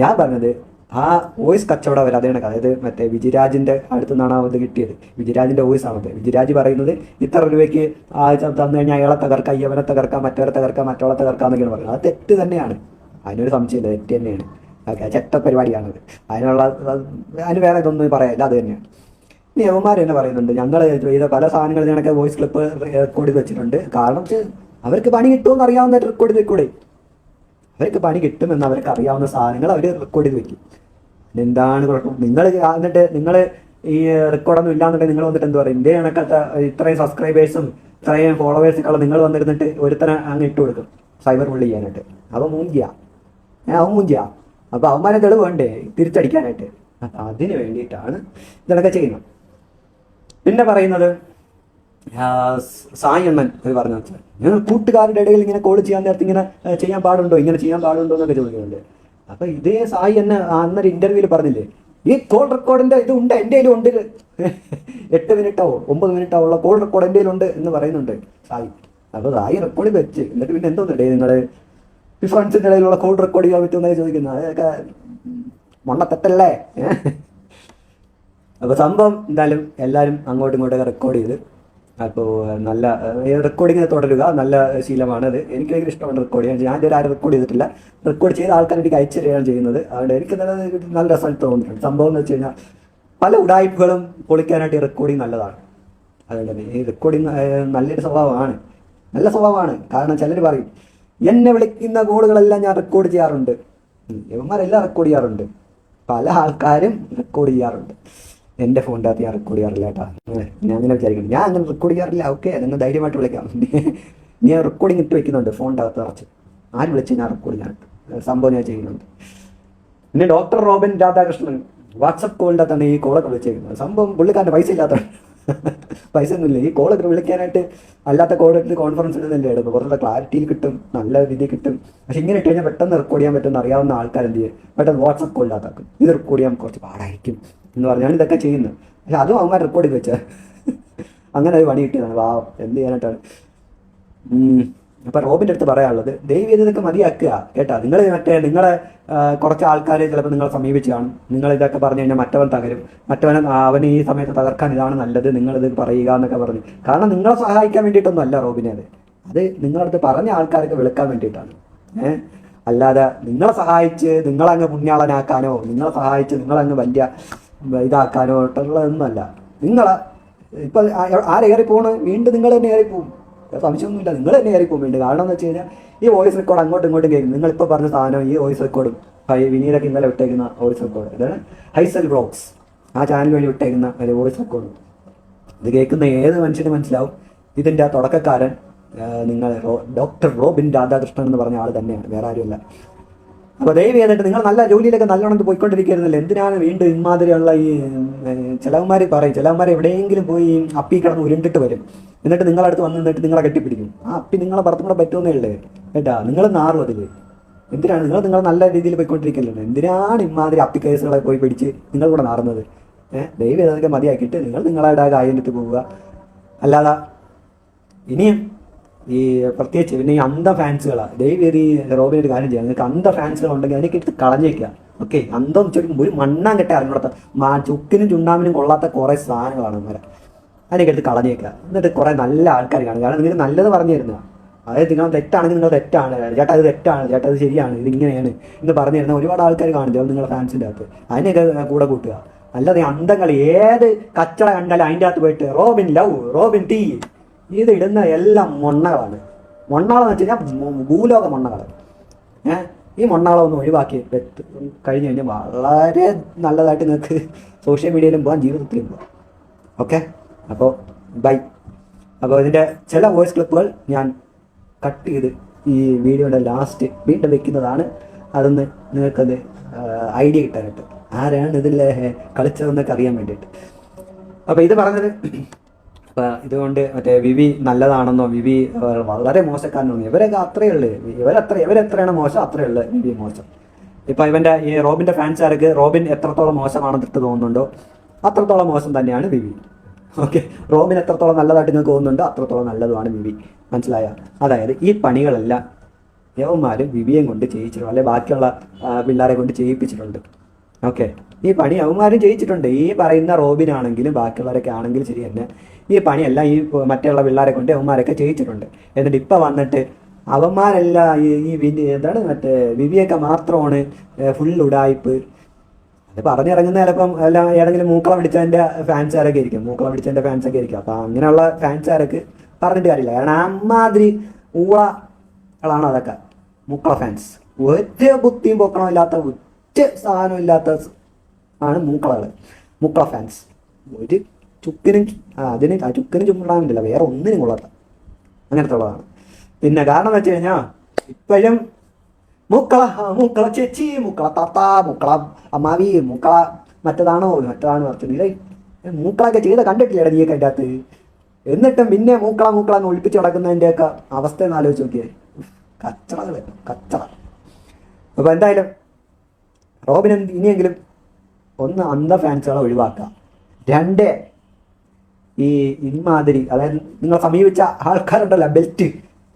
Speaker 1: ഞാൻ പറഞ്ഞത് ആ വോയിസ് കച്ചവടം അവർ അതേ കണക്ക് അതായത് മറ്റേ വിജിരാജിന്റെ അടുത്തു നിന്നാണ് അത് കിട്ടിയത്. വിജിരാജിന്റെ വോയിസ് ആണത് വിജിരാജ് പറയുന്നത് ഇത്ര രൂപയ്ക്ക് ആ തന്നു കഴിഞ്ഞാൽ അയാളെ തകർക്കാം അയ്യവനെ തകർക്കാം മറ്റവരെ തകർക്കാം മറ്റവളെ തകർക്കാം എന്നൊക്കെയാണ് പറയുന്നത്. അത് തെറ്റ് തന്നെയാണ്. അതിനൊരു സംശയമില്ല തെറ്റ് തന്നെയാണ്. ചെറ്റ പരിപാടിയാണത് അതിനുള്ള അത് അതിന് വേറെ ഇതൊന്നും പറയാനില്ല അത് തന്നെയാണ്. ഇനി യവന്മാർ തന്നെ പറയുന്നുണ്ട് ഞങ്ങൾ ചെയ്ത പല സാധനങ്ങൾ ഞങ്ങൾക്ക് വോയിസ് ക്ലിപ്പ് റെക്കോർഡ് ചെയ്ത് വെച്ചിട്ടുണ്ട്. കാരണം അവർക്ക് പണി കിട്ടുമെന്ന് അറിയാവുന്ന റെക്കോർഡ് ചെയ്ത് വെക്കൂടെ. അവർക്ക് പണി കിട്ടുമെന്ന് അവർക്ക് അറിയാവുന്ന സാധനങ്ങൾ അവർ റെക്കോർഡ് ചെയ്ത് വെക്കും. എന്താണ് കുഴപ്പം? നിങ്ങൾ എന്നിട്ട് നിങ്ങൾ ഈ റെക്കോർഡൊന്നും ഇല്ലാന്നുണ്ടെങ്കിൽ നിങ്ങൾ വന്നിട്ട് എന്ത് പറയും? ഇതേ കണക്കത്തെ ഇത്രയും സബ്സ്ക്രൈബേഴ്സും ഇത്രയും ഫോളോവേഴ്സൊക്കെ നിങ്ങൾ വന്നിരുന്നിട്ട് ഒരുത്തനെ അങ്ങ് ഇട്ട് കൊടുക്കും. സൈബർ പുള്ളി ചെയ്യാനായിട്ട്. അവൻ ഞാൻ അവൻ മൂഞ്ചിയ. അപ്പൊ അവന്മാരെ തെളിവ് വേണ്ടേ? തിരിച്ചടിക്കാനായിട്ട്. അതിന് വേണ്ടിയിട്ടാണ് ഇതൊക്കെ ചെയ്യുന്നത്. പിന്നെ പറയുന്നത് സായണ്ണൻ അത് പറഞ്ഞു വെച്ചാൽ ഞങ്ങൾ കൂട്ടുകാരുടെ ഇടയിൽ ഇങ്ങനെ കോൾ ചെയ്യാൻ നേരത്തെ ഇങ്ങനെ ചെയ്യാൻ പാടുണ്ടോ? ഇങ്ങനെ ചെയ്യാൻ പാടുണ്ടോ എന്നൊക്കെ ചോദിക്കുന്നുണ്ട്. അപ്പൊ ഇതേ സായി എന്നെ അന്നൊരു ഇന്റർവ്യൂവിൽ പറഞ്ഞില്ലേ ഈ കോൾ റെക്കോർഡിന്റെ ഇത് ഉണ്ട് എന്റെ ഉണ്ട്. എട്ട് മിനിറ്റോ ഒമ്പത് മിനിറ്റോ ഉള്ള കോൾ റെക്കോർഡ് എന്റെ കയ്യിലുണ്ട് എന്ന് പറയുന്നുണ്ട് സായി. അപ്പൊ സായി റെക്കോർഡ് വെച്ച് എന്നിട്ട് പിന്നെ എന്തോന്നുണ്ടേ നിങ്ങൾ ഫ്രണ്ട്സിന്റെ ഇടയിലുള്ള കോൾ റെക്കോർഡ് ചെയ്യാൻ പറ്റുമെന്നൊക്കെ ചോദിക്കുന്നത്? അതൊക്കെ മണ്ണത്തെറ്റല്ലേ അപ്പോൾ അപ്പൊ സംഭവം എന്തായാലും എല്ലാവരും അങ്ങോട്ടും ഇങ്ങോട്ടൊക്കെ റെക്കോർഡ് ചെയ്ത് അപ്പോൾ നല്ല റെക്കോർഡിങ് തുടരുക. നല്ല ശീലമാണ് അത് എനിക്ക് ഭയങ്കര ഇഷ്ടമാണ് റെക്കോർഡ് ചെയ്യാൻ. ഞാൻ ഇതുവരെ ആരും റെക്കോർഡ് ചെയ്തിട്ടില്ല. റെക്കോർഡ് ചെയ്ത ആൾക്കാർ എനിക്ക് അയച്ചു തരികയാണ് ചെയ്യുന്നത്. അതുകൊണ്ട് എനിക്ക് നല്ല നല്ല റിസൾട്ട് തോന്നിയിട്ടുണ്ട് സംഭവം എന്ന് വെച്ച് കഴിഞ്ഞാൽ പല ഉടായ്പകളും പൊളിക്കാനായിട്ട് ഈ റെക്കോർഡിങ് നല്ലതാണ്. അതുകൊണ്ട് തന്നെ ഈ റെക്കോർഡിങ് നല്ലൊരു സ്വഭാവമാണ്. നല്ല സ്വഭാവമാണ്. കാരണം ചിലർ പറയും എന്നെ വിളിക്കുന്ന കോളുകളെല്ലാം ഞാൻ റെക്കോർഡ് ചെയ്യാറുണ്ട്. ഇവന്മാരെല്ലാം റെക്കോർഡ് ചെയ്യാറുണ്ട്. പല ആൾക്കാരും റെക്കോർഡ് ചെയ്യാറുണ്ട്. എന്റെ ഫോണിന്റെ അകത്ത് ഞാൻ റെക്കോർഡ് ചെയ്യാറില്ല കേട്ടോ. ഞാൻ അങ്ങനെ വിചാരിക്കുന്നു. ഞാൻ അങ്ങനെ റെക്കോർഡ് ചെയ്യാറില്ല. ഓക്കെ നിങ്ങൾ ധൈര്യമായിട്ട് വിളിക്കാം. ഞാൻ റെക്കോർഡിംഗ് ഇട്ട് വെക്കുന്നുണ്ട് ഫോണിന്റെ അകത്ത് നിറച്ച്. ആര് വിളിച്ച് ഞാൻ റെക്കോർഡ് ചെയ്യാറുണ്ട് സംഭവം ഞാൻ ചെയ്യുന്നുണ്ട്. പിന്നെ ഡോക്ടർ റോബിൻ രാധാകൃഷ്ണൻ വാട്സപ്പ് കോളിന്റെ അകത്താണ് ഈ കോളൊക്കെ വിളിച്ചേക്കുന്നത്. സംഭവം പുള്ളിക്കാരന്റെ പൈസ ഇല്ലാത്ത പൈസ ഒന്നുമില്ല ഈ കോളൊക്കെ വിളിക്കാനായിട്ട് അല്ലാത്ത കോളിട്ട് കോൺഫറൻസ് ഇടുന്നില്ല? എടുക്കും കുറച്ചുകൂടെ ക്ലാരിറ്റിയിൽ കിട്ടും നല്ല രീതിയിൽ കിട്ടും. പക്ഷെ ഇങ്ങനെ ഇട്ട് കഴിഞ്ഞാൽ പെട്ടെന്ന് റെക്കോർഡ് ചെയ്യാൻ പറ്റുന്ന അറിയാവുന്ന ആൾക്കാർ എന്ത് ചെയ്യും? പെട്ടെന്ന് വാട്സപ്പ് കോളിനകത്താക്കും ഇത് റെക്കോർഡ് ചെയ്യാൻ കുറച്ച് പാടായിരിക്കും എന്ന് പറഞ്ഞാണ് ഇതൊക്കെ ചെയ്യുന്നത്. പക്ഷെ അതും അവന്മാർ റെക്കോർഡ് ചെയ്ത് വെച്ചാൽ അങ്ങനെ ഒരു പണി കിട്ടിയതാണ്. വാ എന്ത് ചെയ്യാനായിട്ടാണ്. അപ്പൊ റോബിന്റെ അടുത്ത് പറയാനുള്ളത് ദൈവം ഇതൊക്കെ മതിയാക്കുക കേട്ടാ? നിങ്ങൾ മറ്റേ നിങ്ങളെ കുറച്ച് ആൾക്കാർ ചിലപ്പോൾ നിങ്ങളെ സമീപിച്ച് കാണും. നിങ്ങൾ ഇതൊക്കെ പറഞ്ഞു കഴിഞ്ഞാൽ മറ്റവൻ തകരും. മറ്റവനെ അവന് ഈ സമയത്ത് തകർക്കാൻ ഇതാണ് നല്ലത് നിങ്ങൾ ഇത് പറയുക എന്നൊക്കെ പറഞ്ഞു. കാരണം നിങ്ങളെ സഹായിക്കാൻ വേണ്ടിയിട്ടൊന്നും അല്ല റോബിനെ അത് അത് നിങ്ങളടുത്ത് പറഞ്ഞ ആൾക്കാർക്ക് വിളിക്കാൻ വേണ്ടിയിട്ടാണ്. ഏഹ് അല്ലാതെ നിങ്ങളെ സഹായിച്ച് നിങ്ങളങ്ങ് പുണ്യാളനാക്കാനോ നിങ്ങളെ സഹായിച്ച് നിങ്ങളങ്ങ് വലിയ ഇതാക്കാനോ ഉള്ളതൊന്നുമല്ല നിങ്ങളെ ഇപ്പൊ ആരേറി പോണ് വീണ്ടും നിങ്ങൾ തന്നെ ഏറിപ്പോവും സംശയമൊന്നുമില്ല. നിങ്ങൾ തന്നെ ആയിരിക്കും വേണ്ടത് കാരണം എന്ന് വെച്ച് കഴിഞ്ഞാൽ ഈ വോയിസ് റെക്കോർഡ് അങ്ങോട്ടും ഇങ്ങോട്ടും കേൾക്കും. നിങ്ങൾ ഇപ്പോൾ പറഞ്ഞ സാധനം ഈ വോയിസ് റെക്കോർഡും വിനീതൊക്കെ ഇന്നലെ വിട്ടേക്കുന്ന വോയിസ് റെക്കോർഡ് ഇതാണ് ഹൈസൽ ബ്ലോഗ്സ്. ആ ചാനൽ വഴി വിട്ടേക്കുന്ന ഒരു വോയിസ് റെക്കോർഡ് ഇത് കേൾക്കുന്ന ഏത് മനുഷ്യനും മനസ്സിലാവും. ഇതിന്റെ ആ തുടക്കക്കാരൻ നിങ്ങൾ ഡോക്ടർ റോബിൻ രാധാകൃഷ്ണൻ എന്ന് പറഞ്ഞ ആൾ തന്നെയാണ്. വേറെ ആരുമല്ല. അപ്പൊ ദയവ് ചെയ്തിട്ട് നിങ്ങൾ നല്ല ജോലിയിലൊക്കെ നല്ലോണം പോയിക്കൊണ്ടിരിക്കുന്നില്ല എന്തിനാണ് വീണ്ടും ഇമാതിരിയുള്ള ഈ ചിലവന്മാർ പറയും ചിലവന്മാർ എവിടെയെങ്കിലും പോയി അപ്പി കിടന്ന് ഉരുണ്ടിട്ട് വരും. എന്നിട്ട് നിങ്ങളുടെ അടുത്ത് വന്ന് നിന്നിട്ട് നിങ്ങളെ കെട്ടിപ്പിടിക്കും. ആ അപ്പി നിങ്ങളെ പുറത്തും കൂടെ പറ്റുമെന്നേ ഉള്ളേ. കേട്ടാ? നിങ്ങൾ നാറും അതിൽ എന്തിനാണ്? നിങ്ങൾ നിങ്ങൾ നല്ല രീതിയിൽ പോയിക്കൊണ്ടിരിക്കല്ലോ? എന്തിനാണ് ഇമാതിരി അപ്പി കേസുകളെ പോയി പിടിച്ച് നിങ്ങൾ കൂടെ നാറുന്നത്? ഏഹ് ദയവ് ചെയ്തതൊക്കെ മതിയാക്കിയിട്ട് നിങ്ങൾ നിങ്ങളുടെ കാര്യത്തിൽ പോവുക. അല്ലാതെ ഇനിയും ഈ പ്രത്യേകിച്ച് പിന്നെ ഈ അന്ധ ഫാൻസുകളാണ് ദയവേറി റോബിന് ഒരു കാര്യം ചെയ്യാം. നിങ്ങൾക്ക് അന്ധ ഫാൻസുകൾ ഉണ്ടെങ്കിൽ അതിനൊക്കെ എടുത്ത് കളഞ്ഞേക്കുക. ഓക്കെ? അന്ധം ചോദിക്കുമ്പോൾ ഒരു മണ്ണാൻ കിട്ടാൻ അറിഞ്ഞിടത്ത് മാ ചുക്കിനും ചുണ്ടാമിനും കൊള്ളാത്ത കുറേ സാധനങ്ങളാണ് അവരെ അതിനൊക്കെ എടുത്ത് കളഞ്ഞേക്കുക. എന്നിട്ട് കുറേ നല്ല ആൾക്കാർ കാണും കാരണം നിങ്ങൾക്ക് നല്ലത് പറഞ്ഞു തരുന്നതാണ് അതായത് നിങ്ങൾ തെറ്റാണെങ്കിൽ നിങ്ങൾ തെറ്റാണ്. ചേട്ടാ അത് തെറ്റാണ്. ചേട്ടാ അത് ശരിയാണ്. ഇത് ഇങ്ങനെയാണ് എന്ന് പറഞ്ഞു തരുന്ന ഒരുപാട് ആൾക്കാർ കാണിച്ചു. നിങ്ങളുടെ ഫാൻസിന്റെ അകത്ത്. അതിനെയൊക്കെ കൂടെ കൂട്ടുക. അല്ലാതെ അന്ധങ്ങൾ ഏത് കച്ചട കണ്ടാലും അതിന്റെ അകത്ത് പോയിട്ട് റോബിൻ ലവ് റോബിൻ ടീ. ഇത് ഇടുന്ന എല്ലാം മൊണ്ണകളാണ്. മൊണ്ണകളെന്ന് വെച്ച് കഴിഞ്ഞാൽ ഭൂലോക മൊണ്ണകൾ ഏഹ് ഈ മൊണ്ണകളൊന്നും ഒഴിവാക്കി കഴിഞ്ഞ് കഴിഞ്ഞാൽ വളരെ നല്ലതായിട്ട് നിങ്ങൾക്ക് സോഷ്യൽ മീഡിയയിലും പോകാം ജീവിതത്തിലും പോകാം ഓക്കെ അപ്പോൾ ബൈ അപ്പോൾ ഇതിന്റെ ചില വോയിസ് ക്ലിപ്പുകൾ ഞാൻ കട്ട് ചെയ്ത് ഈ വീഡിയോയുടെ ലാസ്റ്റ് വീണ്ടും വെക്കുന്നതാണ്. അതൊന്ന് നിങ്ങൾക്കത് ഐഡിയ കിട്ടാനായിട്ട്. ആരാണ് ഇതിൽ കളിച്ചതെന്നൊക്കെ അറിയാൻ വേണ്ടിയിട്ട്. അപ്പോൾ ഇത് പറഞ്ഞത് അപ്പൊ ഇതുകൊണ്ട് മറ്റേ വിവി നല്ലതാണെന്നോ വിവി വളരെ മോശക്കാരനോ ഇവരൊക്കെ അത്രയേ ഉള്ളു. ഇവരത്ര ഇവരെത്രയാണ് മോശം അത്രയേ ഉള്ളു വിവി മോശം. ഇപ്പൊ ഇവന്റെ ഈ റോബിന്റെ ഫാൻസുകാർക്ക് റോബിൻ എത്രത്തോളം മോശമാണെന്ന് മോശമാണെന്നിട്ട് തോന്നുന്നുണ്ടോ? അത്രത്തോളം മോശം തന്നെയാണ് വിവി. ഓക്കെ റോബിൻ എത്രത്തോളം നല്ലതായിട്ട് നിങ്ങൾക്ക് തോന്നുന്നുണ്ടോ അത്രത്തോളം നല്ലതുമാണ് വിവി. മനസ്സിലായ? അതായത് ഈ പണികളെല്ലാം യവന്മാരും വിവിയെ കൊണ്ട് ചെയ്യിച്ചിട്ടുണ്ട് അല്ലെ ബാക്കിയുള്ള പിള്ളേരെ കൊണ്ട് ചെയ്യിപ്പിച്ചിട്ടുണ്ട്. ഓക്കെ ഈ പണി അവന്മാരും ചെയ്യിച്ചിട്ടുണ്ട്. ഈ പറയുന്ന റോബിനാണെങ്കിലും ബാക്കിയുള്ളവരൊക്കെ ആണെങ്കിലും ശരി തന്നെ ഈ പണിയെല്ലാം ഈ മറ്റുള്ള പിള്ളേരെ കൊണ്ട് അവന്മാരൊക്കെ ചെയ്യിച്ചിട്ടുണ്ട്. എന്നിട്ട് ഇപ്പം വന്നിട്ട് അവന്മാരെല്ലാം ഈ എന്താണ് മറ്റേ വിവിയൊക്കെ മാത്രമാണ് ഫുൾ ഉടായ്പ് അത് പറഞ്ഞിറങ്ങുന്ന ചിലപ്പം അല്ല ഏതെങ്കിലും മൂക്കള പിടിച്ചതിന്റെ ഫാൻസുകാരൊക്കെ ഇരിക്കും. മൂക്കള പിടിച്ചതിന്റെ ഫാൻസൊക്കെ ഇരിക്കും. അപ്പം അങ്ങനെയുള്ള ഫാൻസുകാരൊക്കെ പറഞ്ഞിട്ട് കാര്യമില്ല. കാരണം അമ്മാതിരി ഊളകളാണ് അതൊക്കെ. മൂക്കള ഫാൻസ്. ഒറ്റ ബുദ്ധിയും പൊക്കണമില്ലാത്ത ഒറ്റ സാധനം ഇല്ലാത്ത ആണ് മൂക്കളകൾ മൂക്കള ഫാൻസ്. ഒരു ചുക്കിനും അതിന് ചുക്കിനും ചുമ്മിടാനില്ല വേറെ ഒന്നിനും കൊള്ളാത്ത. അങ്ങനത്തെ ഉള്ളതാണ് പിന്നെ കാരണം വെച്ച് കഴിഞ്ഞാൽ ഇപ്പോഴും മുക്കള മുക്കള ചേച്ചി മുക്കള താത്ത മുക്കള അമ്മാവി മുക്കള മറ്റതാണോ മറ്റതാണ് പറഞ്ഞു ഇല്ലേ മൂക്കളൊക്കെ ചെയ്ത കണ്ടിട്ടില്ലേടാ നീ അതിന്റെ അകത്ത്? എന്നിട്ടും പിന്നെ മൂക്കള മൂക്കള എന്ന് ഒളിപ്പിച്ച് നടക്കുന്നതിന്റെയൊക്കെ അവസ്ഥ എന്ന് ആലോചിച്ച് നോക്കിയേ. കച്ചറകൾ കച്ചറ. അപ്പോൾ എന്തായാലും റോബിൻ ഇനിയെങ്കിലും ഒന്ന് അന്ധ ഫാൻസുകളെ ഒഴിവാക്കുക. രണ്ട് ഈ ഇമാതിരി അതായത് നിങ്ങൾ സമീപിച്ച ആൾക്കാരുണ്ടല്ലോ ബെൽറ്റ്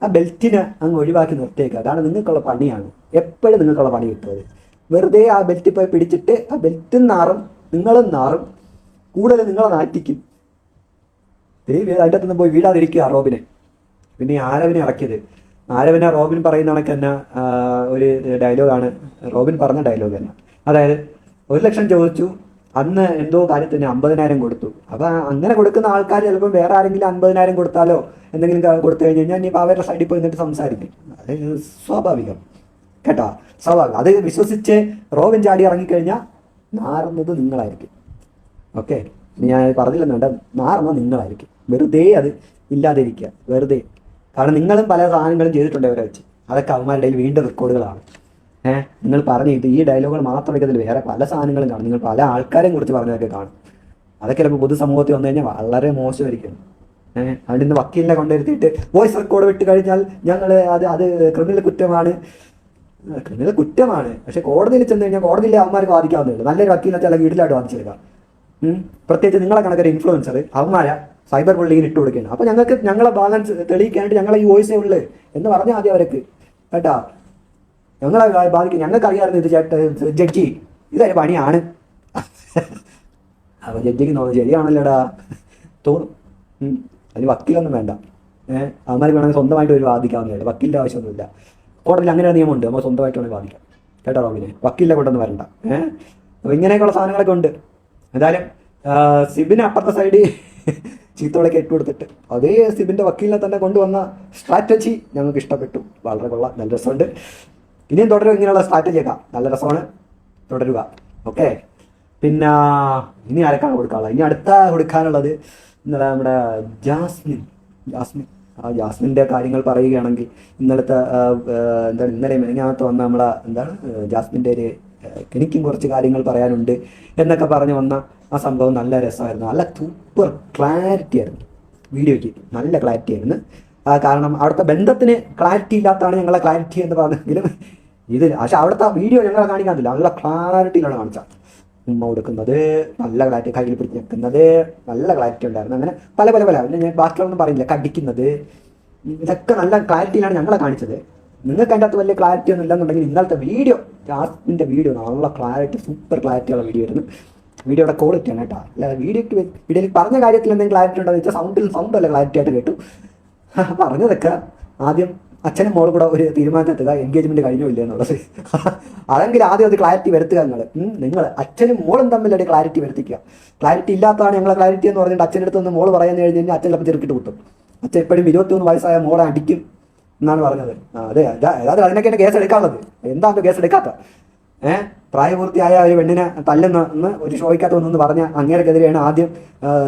Speaker 1: ആ ബെൽറ്റിനെ അങ്ങ് ഒഴിവാക്കി നിർത്തിയേക്കുക അതാണ് നിങ്ങൾക്കുള്ള പണിയാണ്. എപ്പോഴും നിങ്ങൾക്കുള്ള പണി കിട്ടുന്നത്. വെറുതെ ആ ബെൽറ്റ് പോയി പിടിച്ചിട്ട് ആ ബെൽറ്റും നാറും നിങ്ങളും നാറും കൂടുതൽ നിങ്ങളെ നാറ്റിക്കും. ദൈവം അതിന്റെ അകത്തുനിന്ന് പോയി വീടാതിരിക്കുക റോബിനെ. പിന്നെ ആരവിനെ ഇറക്കിയത്. ആരവിനെ റോബിൻ പറയുന്ന കണക്ക് തന്നെ ഒരു ഡയലോഗാണ് റോബിൻ പറഞ്ഞ ഡയലോഗ് തന്നെ. അതായത് ഒരു ലക്ഷം ചോദിച്ചു അന്ന് എന്തോ കാര്യത്തിന് അമ്പതിനായിരം കൊടുത്തു. അപ്പൊ അങ്ങനെ കൊടുക്കുന്ന ആൾക്കാർ ചിലപ്പോൾ വേറെ ആരെങ്കിലും അമ്പതിനായിരം കൊടുത്താലോ എന്തെങ്കിലും കൊടുത്തു കഴിഞ്ഞ് കഴിഞ്ഞാൽ ഇനിയിപ്പോൾ അവരുടെ സൈഡിൽ പോയി നിന്നിട്ട് സംസാരിക്കും. അത് സ്വാഭാവികം. കേട്ടോ? സ്വാഭാവികം. അത് വിശ്വസിച്ച് റോവിൻ ചാടി ഇറങ്ങിക്കഴിഞ്ഞാൽ നാറുന്നത് നിങ്ങളായിരിക്കും. ഓക്കെ? ഞാൻ പറഞ്ഞില്ലെന്നുണ്ട് നാറുന്നത് നിങ്ങളായിരിക്കും. വെറുതെ അത് ഇല്ലാതിരിക്കുക. വെറുതെ. കാരണം നിങ്ങളും പല സാധനങ്ങളും ചെയ്തിട്ടുണ്ട് അവരെ വെച്ച്. അതൊക്കെ അവന്മാരുടെ വീണ്ടും റെക്കോർഡുകളാണ് ഏഹ് നിങ്ങൾ പറഞ്ഞു ഈ ഡയലോഗുകൾ മാത്രം ഇതിൽ വേറെ പല സാധനങ്ങളും കാണും. നിങ്ങൾ പല ആൾക്കാരെയും കുറിച്ച് പറഞ്ഞതൊക്കെ കാണും. അതൊക്കെ ചിലപ്പോൾ പൊതുസമൂഹത്തിൽ വന്നു കഴിഞ്ഞാൽ വളരെ മോശമായിരിക്കും. ഏഹ് അവിടെ നിന്ന് വക്കീലിനെ കൊണ്ടുവരുത്തിയിട്ട് വോയിസ് റെക്കോർഡ് വിട്ട് കഴിഞ്ഞാൽ ഞങ്ങൾ അത് അത് ക്രിമിനൽ കുറ്റമാണ്. ക്രിമിനൽ കുറ്റമാണ്. പക്ഷെ കോടതിയിൽ ചെന്ന് കഴിഞ്ഞാൽ കോടതിയിലെ അവന്മാർക്ക് വാദിക്കാവുന്നേ നല്ലൊരു വക്കീലിനെ ചില വീട്ടിലായിട്ട് വാദിച്ചെടുക്കാം. പ്രത്യേകിച്ച് നിങ്ങളെ കണക്കൊരു ഇൻഫ്ലുവൻസർ അവന്മാരാ സൈബർ ബുള്ളിങ്ങിന് ഇട്ട് കൊടുക്കുകയാണ്. അപ്പൊ ഞങ്ങൾക്ക് ഞങ്ങളെ ബാലൻസ് തെളിയിക്കാനായിട്ട് ഞങ്ങളെ ഈ വോയിസേ ഉള്ളു എന്ന് പറഞ്ഞാൽ ആദ്യം അവർക്ക് കേട്ടാ? ഞങ്ങളെ ബാധിക്കും. ഞങ്ങൾക്ക് അറിയാമായിരുന്നു ഇത് ചേട്ട ജഡ്ജി. ഇതൊരു പണിയാണ്. അപ്പൊ ജഡ്ജിക്ക് തോന്നുന്നു ശരിയാണല്ലോടാ. തോന്നും. അതിന് വക്കീലൊന്നും വേണ്ട. ഏഹ് അവന്മാർക്ക് വേണമെങ്കിൽ സ്വന്തമായിട്ട് ഒരു വാദിക്കാവുന്നതേ വക്കീലിന്റെ ആവശ്യമൊന്നുമില്ല. കോടതിയിൽ അങ്ങനെ നിയമമുണ്ട്. നമ്മൾ സ്വന്തമായിട്ട് വേണമെങ്കിൽ വാദിക്കാം. കേട്ടോ റോബിനെ? വക്കീലിനെ കൊണ്ടൊന്നും വരണ്ട. ഏഹ് അപ്പൊ ഇങ്ങനെയൊക്കെയുള്ള സാധനങ്ങളൊക്കെ ഉണ്ട്. എന്തായാലും സിബിന് അപ്പുറത്തെ സൈഡിൽ ചീത്തോളൊക്കെ ഇട്ടുകൊടുത്തിട്ട് അതേ സിബിന്റെ വക്കീലിനെ തന്നെ കൊണ്ടുവന്ന സ്ട്രാറ്റജി ഞങ്ങൾക്ക് ഇഷ്ടപ്പെട്ടു. വളരെ കൊള്ളാം നല്ല രസമുണ്ട്. ഇനിയും തുടരും ഇങ്ങനെയുള്ള സ്ട്രാറ്റജിയൊക്കെ നല്ല രസമാണ്. തുടരുക. ഓക്കെ പിന്നെ ഇനി ആരൊക്കെയാണ് കൊടുക്കാനുള്ളത്? ഇനി അടുത്ത കൊടുക്കാനുള്ളത് ഇന്നലെ നമ്മുടെ ജാസ്മിൻ. ജാസ്മിൻ. ആ ജാസ്മിന്റെ കാര്യങ്ങൾ പറയുകയാണെങ്കിൽ ഇന്നലത്തെ എന്താണ് ഇന്നലെ മെനങ്ങാത്ത വന്ന നമ്മളെ എന്താണ് ജാസ്മിന്റെ ഒരു എനിക്കും കുറച്ച് കാര്യങ്ങൾ പറയാനുണ്ട് എന്നൊക്കെ പറഞ്ഞു വന്ന ആ സംഭവം നല്ല രസമായിരുന്നു. നല്ല സൂപ്പർ ക്ലാരിറ്റി ആയിരുന്നു. വീഡിയോയ്ക്ക് നല്ല ക്ലാരിറ്റി ആയിരുന്നു. കാരണം അവിടുത്തെ ബന്ധത്തിന് ക്ലാരിറ്റി ഇല്ലാത്തതാണ് ഞങ്ങളെ ക്ലാരിറ്റി എന്ന് പറഞ്ഞെങ്കിലും ഇത് പക്ഷെ അവിടുത്തെ വീഡിയോ ഞങ്ങളെ കാണിക്കാനില്ല നല്ല ക്ലാരിറ്റിയിലാണ് കാണിച്ചത് ഉമ്മ കൊടുക്കുന്നത് നല്ല ക്ലാരിറ്റി കയ്യിൽ പിടിച്ച് നിൽക്കുന്നത് നല്ല ക്ലാരിറ്റി ഉണ്ടായിരുന്നു. അങ്ങനെ പല പല പല. പിന്നെ ഞാൻ ബാക്കിയുള്ളൊന്നും പറയില്ല. കടിക്കുന്നത്. ഇതൊക്കെ നല്ല ക്ലാരിറ്റിയിലാണ് ഞങ്ങളെ കാണിച്ചത്. നിങ്ങൾക്ക് അതിന്റെ അകത്ത് വലിയ ക്ലാരിറ്റി ഒന്നും ഇല്ലെന്നുണ്ടെങ്കിൽ ഇന്നലത്തെ വീഡിയോ ജാസ്മിന്റെ വീഡിയോ നല്ല ക്ലാരിറ്റി സൂപ്പർ ക്ലാരിറ്റിയുള്ള വീഡിയോ ആയിരുന്നു. വീഡിയോയുടെ ക്വാളിറ്റി ആണ് കേട്ടോ. അല്ല വീഡിയോക്ക് വീഡിയോയിൽ പറഞ്ഞ കാര്യത്തിൽ എന്തെങ്കിലും ക്ലാരിറ്റി ഉണ്ടോ എന്ന് വെച്ചാൽ സൗണ്ടിൽ സൗണ്ട് അല്ല ക്ലാരിറ്റി ആയിട്ട് കേട്ടു. പറഞ്ഞതൊക്കെ ആദ്യം അച്ഛനും മോളും കൂടെ ഒരു തീരുമാനത്തെത്തുക എൻഗേജ്മെന്റ് കഴിഞ്ഞോ ഇല്ല എന്നുള്ളത്. അതെങ്കിൽ ആദ്യം അത് ക്ലാരിറ്റി വരുത്തുക നിങ്ങൾ നിങ്ങൾ അച്ഛനും മോളും തമ്മിലൊരു ക്ലാരിറ്റി വരുത്തിക്കുക. ക്ലാരിറ്റി ഇല്ലാത്തതാണ് ഞങ്ങളെ ക്ലാരിറ്റി എന്ന് പറഞ്ഞിട്ട് അച്ഛന്റെ അടുത്ത് നിന്ന് മോൾ പറയാന്ന് കഴിഞ്ഞ് കഴിഞ്ഞാൽ അച്ഛൻ ചിലപ്പോൾ ചെറുക്കിട്ട് കിട്ടും അച്ഛൻ എപ്പോഴും ഇരുപത്തിമൂന്ന് വയസ്സായ മോളെ അടിക്കും എന്നാണ് പറഞ്ഞത്. അതെ അതാ- അതായത് അതിനൊക്കെയാണ് കേസ് എടുക്കാനുള്ളത്. എന്താണ് കേസ് എടുക്കാത്ത? ഏഹ് പ്രായപൂർത്തിയായ ഒരു പെണ്ണിനെ തല്ലുന്ന ഒരു ഷോയ്ക്കകത്ത് വന്നെന്ന് പറഞ്ഞ അങ്ങേർക്കെതിരെയാണ് ആദ്യം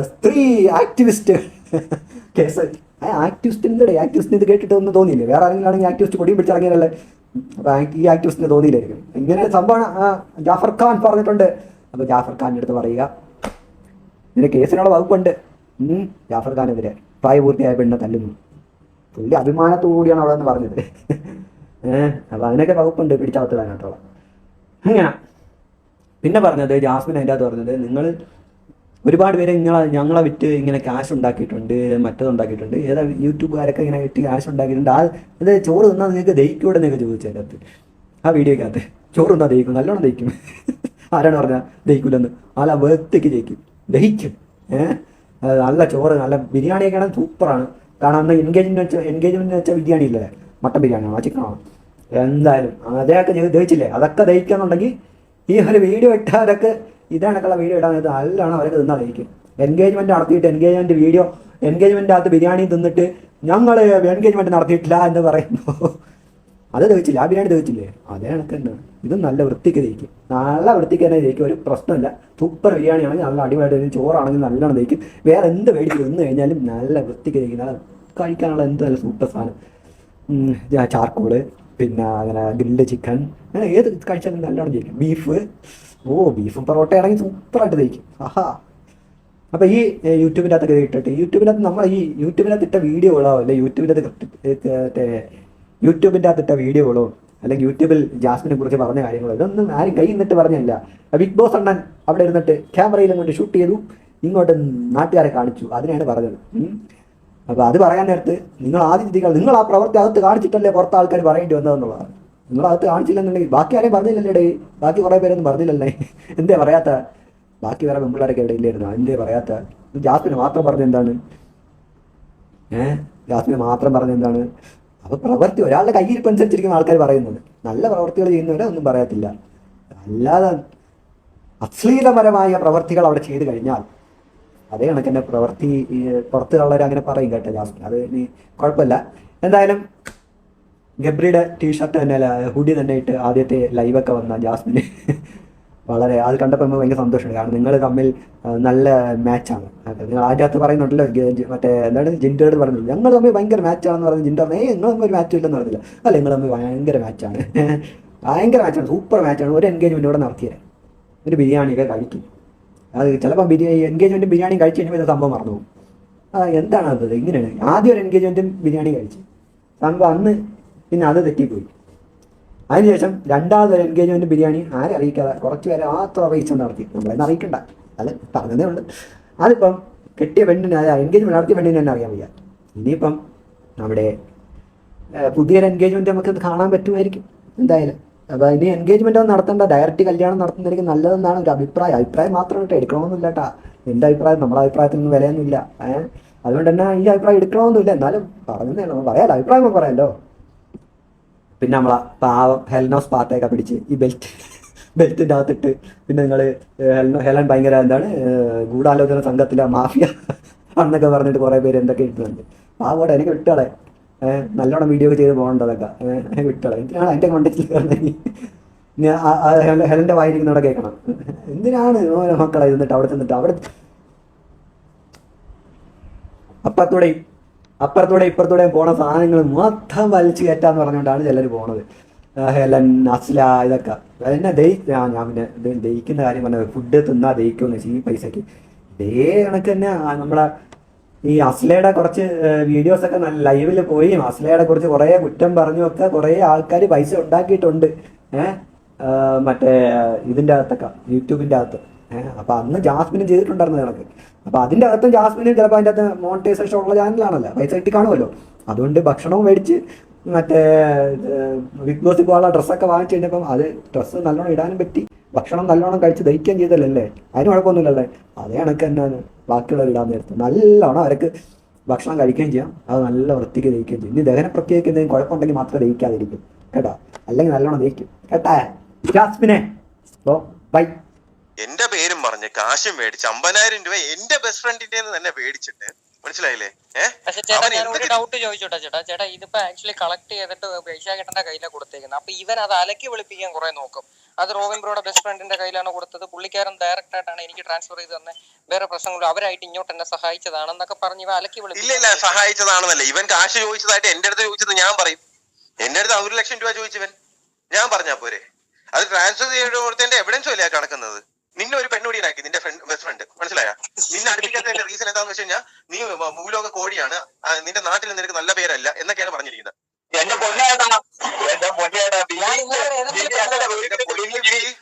Speaker 1: സ്ത്രീ ആക്ടിവിസ്റ്റ് കേസ് ആ ആക്ടിവിസ്റ്റിന് ഇത് കേട്ടിട്ട് ഒന്നും തോന്നിയില്ലേ? വേറെ ആരെങ്കിലും ആണെങ്കിൽ ആക്ടിവിസ്റ്റ് കൊടിയും പിടിച്ചിറങ്ങിയതല്ലേ അപ്പൊ ഈ ആക്ടിവിസ്റ്റിന് തോന്നിയില്ലായിരിക്കും. ഇങ്ങനെ സംഭവം ജാഫർ ഖാൻ പറഞ്ഞിട്ടുണ്ട്. അപ്പൊ ജാഫർ ഖാന്റെ അടുത്ത് പറയുക ഇതിന് കേസിനുള്ള വകുപ്പുണ്ട്. ജാഫർ ഖാനെതിരെ പ്രായപൂർത്തിയായ പെണ്ണെ തല്ലുന്നു. പുള്ളി അഭിമാനത്തോടുകൂടിയാണ് അവിടെ നിന്ന് പറഞ്ഞത്. ഏഹ് അപ്പൊ അതിനൊക്കെ വകുപ്പുണ്ട് പിടിച്ചകത്തിടാനായിട്ടുള്ള അങ്ങനെ. പിന്നെ പറഞ്ഞത് ജാസ്മിൻ അതിന്റെ അകത്ത് പറഞ്ഞത് നിങ്ങൾ ഒരുപാട് പേര് ഇങ്ങനെ ഞങ്ങളെ വിറ്റ് ഇങ്ങനെ ക്യാഷ് ഉണ്ടാക്കിയിട്ടുണ്ട് മറ്റത് ഉണ്ടാക്കിയിട്ടുണ്ട് ഏതാ യൂട്യൂബുകാരൊക്കെ ഇങ്ങനെ വിറ്റ് ക്യാഷ് ഉണ്ടാക്കിയിട്ടുണ്ട് ആ അത് ചോറ് തിന്നാൽ നിങ്ങൾക്ക് ദഹിക്കൂടെ എന്നൊക്കെ ചോദിച്ചു അതിന്റെ അകത്ത് ആ വീഡിയോക്കകത്ത് ചോറ് തിന്നാൽ ദഹിക്കും നല്ലോണം ദഹിക്കും. ആരാണ് പറഞ്ഞാൽ ദഹിക്കൂലെന്ന്. നല്ല വേർത്തേക്ക് ജയിക്കും ദഹിക്കും. ഏഹ് നല്ല ചോറ് നല്ല ബിരിയാണിയൊക്കെ ആണെങ്കിൽ സൂപ്പറാണ്. കാരണം അന്ന് എൻഗേജ്മെന്റ് വെച്ച എൻഗേജ്മെന്റ് വെച്ച ബിരിയാണി ഇല്ലേ? മട്ടൻ ബിരിയാണിയാണോ ചിക്കനാണോ എന്തായാലും അതൊക്കെ ദഹിച്ചില്ലേ? അതൊക്കെ ദഹിക്കാന്നുണ്ടെങ്കിൽ ഈ ഒരു വീഡിയോ ഇട്ടാലൊക്കെ ഇതാണൊക്കെയുള്ള വീഡിയോ ഇടാൻ ഇത് നല്ലോണം അവരൊക്കെ തിന്നാ ദഹിക്കും എൻഗേജ്മെന്റ് നടത്തിയിട്ട് എൻഗേജ്മെന്റ് വീഡിയോ എൻഗേജ്മെന്റ് അകത്ത് ബിരിയാണി തിന്നിട്ട് ഞങ്ങൾ എൻഗേജ്മെന്റ് നടത്തിയിട്ടില്ല എന്ന് പറയുന്നു അത് ദഹിച്ചില്ല? ആ ബിരിയാണി ദഹിച്ചില്ലേ? അതേ കണക്കുണ്ട്. ഇത് നല്ല വൃത്തിക്ക് ദഹിക്കും. നല്ല വൃത്തിക്ക് തന്നെ ദഹിക്കും. ഒരു പ്രശ്നമില്ല. സൂപ്പർ ബിരിയാണി ആണെങ്കിൽ നല്ല അടിപൊളിയായിട്ട്. ചോറാണെങ്കിൽ നല്ലോണം ദഹിക്കും. വേറെ എന്ത് മേടിച്ച് തിന്നു കഴിഞ്ഞാലും നല്ല വൃത്തിക്ക് ദഹിക്കും. കഴിക്കാനുള്ള എന്ത് നല്ല സൂപ്പർ സാധനം. ചാർക്കോൾ. പിന്നെ അങ്ങനെ ഗ്രില്ഡ് ചിക്കൻ അങ്ങനെ ഏത് കഴിച്ചാലും നല്ലോണം ദഹിക്കും ബീഫ് ഓ ബീഫും പൊറോട്ട ആണെങ്കിൽ സൂപ്പറായിട്ട് തയ്ക്കും ആഹാ. അപ്പൊ ഈ ഇത് ഇട്ടിട്ട് യൂട്യൂബിനകത്ത് നമ്മൾ ഈ യൂട്യൂബിനകത്ത് ഇട്ട വീഡിയോകളോ അല്ലെ യൂട്യൂബിന്റെ അകത്ത് യൂട്യൂബിന്റെ അകത്ത് ഇട്ട വീഡിയോകളോ അല്ലെങ്കിൽ യൂട്യൂബിൽ ജാസ്മിനെ കുറിച്ച് പറഞ്ഞ കാര്യങ്ങളോ ഇതൊന്നും ആരും കൈ നിന്നിട്ട് പറഞ്ഞില്ല. ബിഗ് ബോസ് അണ്ണൻ അവിടെ ഇരുന്നിട്ട് ക്യാമറയിലും കൊണ്ട് ഷൂട്ട് ചെയ്തു ഇങ്ങോട്ട് നാട്ടുകാരെ കാണിച്ചു. അതിനെയാണ് പറഞ്ഞത്. ഉം. അപ്പൊ അത് പറയാൻ നേരത്ത് നിങ്ങൾ ആദ്യം ചിന്തിക്കണം നിങ്ങൾ ആ പ്രവൃത്തി അകത്ത് കാണിച്ചിട്ടല്ലേ പുറത്ത് ആൾക്കാർ പറയേണ്ടി വന്നതെന്നുള്ളതാണ് നിങ്ങൾ അകത്ത് കാണിച്ചില്ലെന്നുണ്ടെങ്കിൽ ബാക്കി ആരെയും പറഞ്ഞില്ലല്ലേ ബാക്കി കുറേ പേരൊന്നും പറഞ്ഞില്ലല്ലേ? എന്തേ പറയാത്ത? ബാക്കി വേറെ പെമ്പിള്ളേരൊക്കെ ഇവിടെ ഇല്ലായിരുന്നു? എന്തേ പറയാത്ത? ജാസ്മിന് മാത്രം പറഞ്ഞ എന്താണ്? ഏഹ് ജാസ്മിന് മാത്രം പറഞ്ഞ എന്താണ്? അപ്പൊ പ്രവൃത്തി ഒരാളുടെ കയ്യിരിപ്പനുസരിച്ചിരിക്കുന്ന ആൾക്കാർ പറയുന്നത്. നല്ല പ്രവൃത്തികൾ ചെയ്യുന്നവരെ ഒന്നും പറയത്തില്ല. അല്ലാതെ അശ്ലീലപരമായ പ്രവൃത്തികൾ അവിടെ ചെയ്തു കഴിഞ്ഞാൽ അതേ കണക്ക് എന്റെ പ്രവൃത്തി പുറത്തു പുറത്തുള്ളവർ അങ്ങനെ പറയും കേട്ടോ ജാസ്മിൻ. അത് ഇനി കുഴപ്പമില്ല. എന്തായാലും ഗബ്രിയുടെ ടീഷർട്ട് തന്നെ ഹുഡി തന്നെ ഇട്ട് ആദ്യത്തെ ലൈവൊക്കെ വന്ന ജാസ്മിന് വളരെ അത് കണ്ടപ്പോൾ നമുക്ക് ഭയങ്കര സന്തോഷമുണ്ട്. കാരണം നിങ്ങൾ തമ്മിൽ നല്ല മാച്ചാണ് നിങ്ങൾ ആദ്യ അകത്ത് പറയുന്നുണ്ടല്ലോ മറ്റേ എന്താണ് ജിൻഡോട് പറഞ്ഞില്ല ഞങ്ങൾ തമ്മിൽ ഭയങ്കര മാച്ചാണെന്ന് പറഞ്ഞു ജിൻഡോ ഏ നിങ്ങൾ തമ്മിൽ ഒരു മാച്ച് ഇല്ലെന്ന് പറഞ്ഞില്ല. അല്ല നിങ്ങൾ തമ്മിൽ ഭയങ്കര മാച്ചാണ് ഭയങ്കര മാച്ചാണ് സൂപ്പർ മാച്ചാണ് ഒരു എൻഗേജ്മെന്റ് ഇവിടെ നടത്തിയത്. ഒരു ബിരിയാണിയൊക്കെ കഴിക്കും. അത് ചിലപ്പോൾ ബിരിയാണി എൻഗേജ്മെന്റ് ബിരിയാണി കഴിച്ച് കഴിഞ്ഞാൽ സംഭവം മറന്നു പോകും. എന്താണ് അത് ഇങ്ങനെയാണ്. ആദ്യം ഒരു എൻഗേജ്മെന്റും ബിരിയാണി കഴിച്ചു. സംഭവം അന്ന് പിന്നെ അത് തെറ്റിപ്പോയി. അതിനുശേഷം രണ്ടാമത് ഒരു എൻഗേജ്മെന്റ് ബിരിയാണി ആരെ അറിയിക്കാതെ കുറച്ച് പേരെ മാത്രം അറിയിച്ചു നടത്തി. നമ്മളെന്ന് അറിയിക്കണ്ട. അത് പറഞ്ഞതേ ഉള്ളൂ. അതിപ്പം കെട്ടിയ പെണ്ണിനെ അത് എൻഗേജ്മെന്റ് നടത്തിയ പെണ്ണിന് തന്നെ അറിയാൻ വയ്യ. ഇനിയിപ്പം നമ്മുടെ പുതിയൊരു എൻഗേജ്മെന്റ് നമുക്ക് കാണാൻ പറ്റുമായിരിക്കും. എന്തായാലും. അപ്പൊ ഇനി എൻഗേജ്മെന്റ് ഒന്നും നടത്തേണ്ട. ഡയറക്റ്റ് കല്യാണം നടത്തുന്നതായിരിക്കും നല്ലതെന്നാണ് ഒരു അഭിപ്രായം. അഭിപ്രായം മാത്രം കേട്ടോ എടുക്കണമെന്നില്ല കേട്ടാ എന്റെ അഭിപ്രായം നമ്മുടെ അഭിപ്രായത്തിനൊന്നും വിലയൊന്നുമില്ല. ഏഹ് അതുകൊണ്ട് തന്നെ ഈ അഭിപ്രായം എടുക്കണമെന്നില്ല. എന്നാലും പറഞ്ഞേ നമ്മൾ പറയാലോ അഭിപ്രായം പറയാലോ. പിന്നെ നമ്മളെ പാവം ഹെൽനോസ് പാർട്ടയൊക്കെ പിടിച്ച് ഈ ബെൽറ്റ് ബെൽറ്റിന്റെ അകത്തിട്ട് പിന്നെ നിങ്ങൾ ഹെൽനോ ഹെലൻ ഭയങ്കര എന്താണ് ഗൂഢാലോചന സംഘത്തിലെ മാഫിയ അന്നൊക്കെ പറഞ്ഞിട്ട് കുറെ പേര് എന്തൊക്കെ ഇട്ടുന്നുണ്ട് പാവോടെ എനിക്ക് വിട്ടോളെ ഏഹ്, നല്ലോണം വീഡിയോ ഒക്കെ ചെയ്ത് പോകേണ്ടതൊക്കെ വിട്ടോളെ. എന്തിനാണ് അതിന്റെ കോണ്ടക്റ്റിൽ കയറുന്നത് ഞാൻ ആ- ആ ഹെല- ഹെലന്റെ വായിരിക്കുന്നവിടെ കേൾക്കണം. എന്തിനാണ് ഓരോ മക്കളെ ഇരുന്നിട്ട് അവിടെ ചെന്നിട്ട് അവിടെ അപ്പുറത്തൂടെയും അപ്പുറത്തൂടെ ഇപ്പുറത്തൂടെ പോണ സാധനങ്ങൾ മൊത്തം വലിച്ചു കയറ്റാന്ന് പറഞ്ഞുകൊണ്ടാണ് ചിലർ പോണത്. ഹെലൻ അസ്ല ഇതൊക്കെ. എന്നെ ദയി ഞാൻ പിന്നെ ദഹിക്കുന്ന കാര്യം പറഞ്ഞത് ഫുഡ് തിന്നാ ദഹിക്കുമെന്ന് വെച്ചാൽ ഈ പൈസക്ക്. ഇതേ കണക്ക് തന്നെ നമ്മളെ ഈ അസ്ലയുടെ കുറച്ച് വീഡിയോസ് ഒക്കെ നല്ല ലൈവിൽ പോയി. അസ്ലയുടെ കുറിച്ച് കുറേ കുറ്റം പറഞ്ഞു ഒക്കെ കുറേ ആൾക്കാർ പൈസ ഉണ്ടാക്കിയിട്ടുണ്ട്. ഏഹ് മറ്റേ ഇതിന്റെ അകത്തൊക്കെ യൂട്യൂബിന്റെ അകത്ത്. ഏഹ് അപ്പൊ അന്ന് ജാസ്മിനും ചെയ്തിട്ടുണ്ടായിരുന്നു കണക്ക്. അപ്പൊ അതിന്റെ അകത്തും ജാസ്മിനും ചിലപ്പോൾ അതിന്റെ അകത്ത് മോണിറ്റൈസേഷൻ ഉള്ള ചാനലാണല്ലോ പൈസ കിട്ടി കാണുമല്ലോ അതുകൊണ്ട് ഭക്ഷണവും മേടിച്ച് മറ്റേ ബിഗ് ബോസിൽ പോകാനുള്ള ഡ്രസ്സൊക്കെ വാങ്ങിച്ചു കഴിഞ്ഞപ്പം അത് ഡ്രസ്സ് നല്ലോണം ഇടാനും പറ്റി. ഭക്ഷണം നല്ലോണം കഴിച്ച് ദഹിക്കുകയും ചെയ്തല്ലേ? അതിന് കുഴപ്പമൊന്നുമില്ലല്ലേ? അതേ കണക്ക് തന്നെയാണ്. ബാക്കിയുള്ളവർ ഇടാൻ നേരത്ത് നല്ലോണം അവർക്ക് ഭക്ഷണം കഴിക്കുകയും ചെയ്യാം. അത് നല്ല വൃത്തിക്ക് ദഹിക്കുകയും ചെയ്യും. ഇനി ദഹന പ്രക്രിയക്ക് എന്തെങ്കിലും കുഴപ്പമുണ്ടെങ്കിൽ മാത്രമേ ദഹിക്കാതിരിക്കും. കേട്ടോ? അല്ലെങ്കിൽ നല്ലോണം ദഹിക്കും. കേട്ടാ? Oh bye.
Speaker 3: എന്റെ പേരും പറഞ്ഞ് കാശും മേടിച്ച് അമ്പതിനായിരം രൂപ എന്റെ ബെസ്റ്റ് ഫ്രണ്ടിന്റെ തന്നെ മേടിച്ചിട്ട് മനസ്സിലായില്ലേ?
Speaker 4: ഡൗട്ട് ചോദിച്ചോട്ടെ ചേട്ടാ. ചേട്ടാ ഇതിപ്പോ ആക്ച്വലി കളക്ട് ചെയ്തിട്ട് വൈശാഖേട്ടന്റെ കയ്യിലാണ് കൊടുത്തേക്കുന്നത് അപ്പൊ ഇവൻ അത് അലക്കി വെളുപ്പിക്കാൻ കുറെ നോക്കും. അത് റോബിൻ ബ്രോയുടെ ബെസ്റ്റ് ഫ്രണ്ടിന്റെ കയ്യിലാണ് കൊടുത്തത്. പുള്ളിക്കാരൻ ഡയറക്റ്റ് ആയിട്ടാണ് എനിക്ക് ട്രാൻസ്ഫർ ചെയ്ത് തന്നെ. വേറെ പ്രശ്നങ്ങളും അവരായിട്ട് ഇങ്ങോട്ട് എന്നെ സഹായിച്ചതാണെന്നൊക്കെ പറഞ്ഞ് ഇവ അലക്കി
Speaker 3: ഇല്ല ഇല്ല
Speaker 4: വെളുപ്പിക്കാൻ
Speaker 3: സഹായിച്ചതാണെന്നല്ല. ഇവൻ കാശ് ചോദിച്ചതായിട്ട് എന്റെ അടുത്ത് ചോദിച്ചത് ഞാൻ പറയും. എന്റെ അടുത്ത് ഒരു ലക്ഷം രൂപ ചോദിച്ചവൻ ഞാൻ പറഞ്ഞാ പോരെ. അത് ട്രാൻസ്ഫർ ചെയ്ത് എവിഡൻസ് അല്ലേ കിടക്കുന്നത് നിന്നെ ഒരു പെണ്ണുടിയനാക്കി നിന്റെ ഫ്രണ്ട് ബെസ്റ്റ് ഫ്രണ്ട് മനസ്സിലായ? നിന്നെ അടുപ്പിക്കാത്തതിന്റെ റീസൺ എന്താന്ന് വെച്ച് കഴിഞ്ഞാൽ നീ ഭൂലോക കോഴിയാണ് നിന്റെ നാട്ടിൽ നിനക്ക് നല്ല പേരല്ല എന്നൊക്കെയാണ് പറഞ്ഞിരിക്കുന്നത്.
Speaker 5: എന്റെ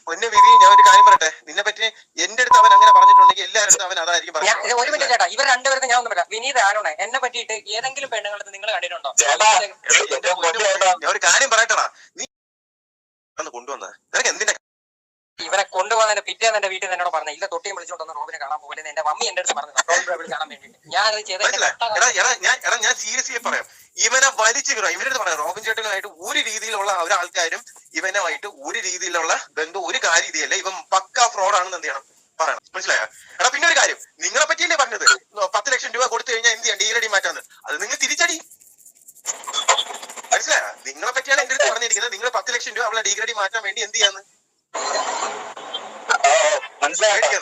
Speaker 3: പൊന്നു വിവി, ഞാൻ ഒരു കാര്യം പറയട്ടെ? നിന്നെ പറ്റി എന്റെ അടുത്ത് അവൻ അങ്ങനെ പറഞ്ഞിട്ടുണ്ടെങ്കിൽ എല്ലാവരുടെ അടുത്തും അവൻ അതായിരിക്കും
Speaker 4: ഒരു മിനിറ്റ് ചേട്ടാ ഇവർ രണ്ടുപേരും ഞാൻ ഒന്നും പറയാം വിനീത് ആരോണെ എന്നെ പറ്റിയിട്ട് ഏതെങ്കിലും പെണ്ണുങ്ങളടുത്ത് നിങ്ങൾ കണ്ടിട്ടുണ്ടോ?
Speaker 3: ഞാൻ ഒരു കാര്യം പറയട്ടടാ. നീ കൊണ്ടുവന്നത് നിനക്ക് എന്തിനാ
Speaker 4: ഇവരെ കൊണ്ടുപോകുന്നതിന്റെ പിറ്റേന്ന് എന്റെ വീട്ടിൽ എന്നോട് പറഞ്ഞു ഇല്ല തൊട്ടിയും വിളിച്ചോണ്ടൊന്ന് റോബിനെ കാണാൻ പോകില്ല എന്റെ മമ്മി എന്റെ അടുത്ത് പറഞ്ഞു റോബിനെ കാണാൻ വേണ്ടിട്ട്. ഞാൻ അത് ചെയ്ത
Speaker 3: ഞാൻ സീരിയസ്ലി പറയാം. ഇവനെ വലിച്ചു കിട്ടും ഇവരുടെ പറയാം റോബിൻ ചേട്ടനുമായിട്ട് ഒരു രീതിയിലുള്ള ഒരാൾക്കാരും ഇവനുമായിട്ട് ഒരു രീതിയിലുള്ള ബന്ധം ഒരു കാര്യതയല്ല. ഇവൻ പക്ക ഫ്രോഡാണെന്ന് എന്ത് ചെയ്യണം? പറയണം. മനസ്സിലായോ? എടാ പിന്നെ ഒരു കാര്യം. നിങ്ങളെ പറ്റിയല്ലേ പറഞ്ഞത്? പത്ത് ലക്ഷം രൂപ കൊടുത്തു കഴിഞ്ഞാൽ എന്ത് ചെയ്യാം? ഡീലടി മാറ്റാന്ന്. അത് നിങ്ങൾ തിരിച്ചടി. മനസ്സിലായോ? നിങ്ങളെ പറ്റിയാണ് എന്റെ അടുത്ത് പറഞ്ഞിരിക്കുന്നത്. നിങ്ങൾ പത്ത് ലക്ഷം രൂപ അവളെ ഡീഗ്രേഡി മാറ്റാൻ വേണ്ടി എന്ത് ചെയ്യാന്ന്?
Speaker 5: മനസ്സിലായോ?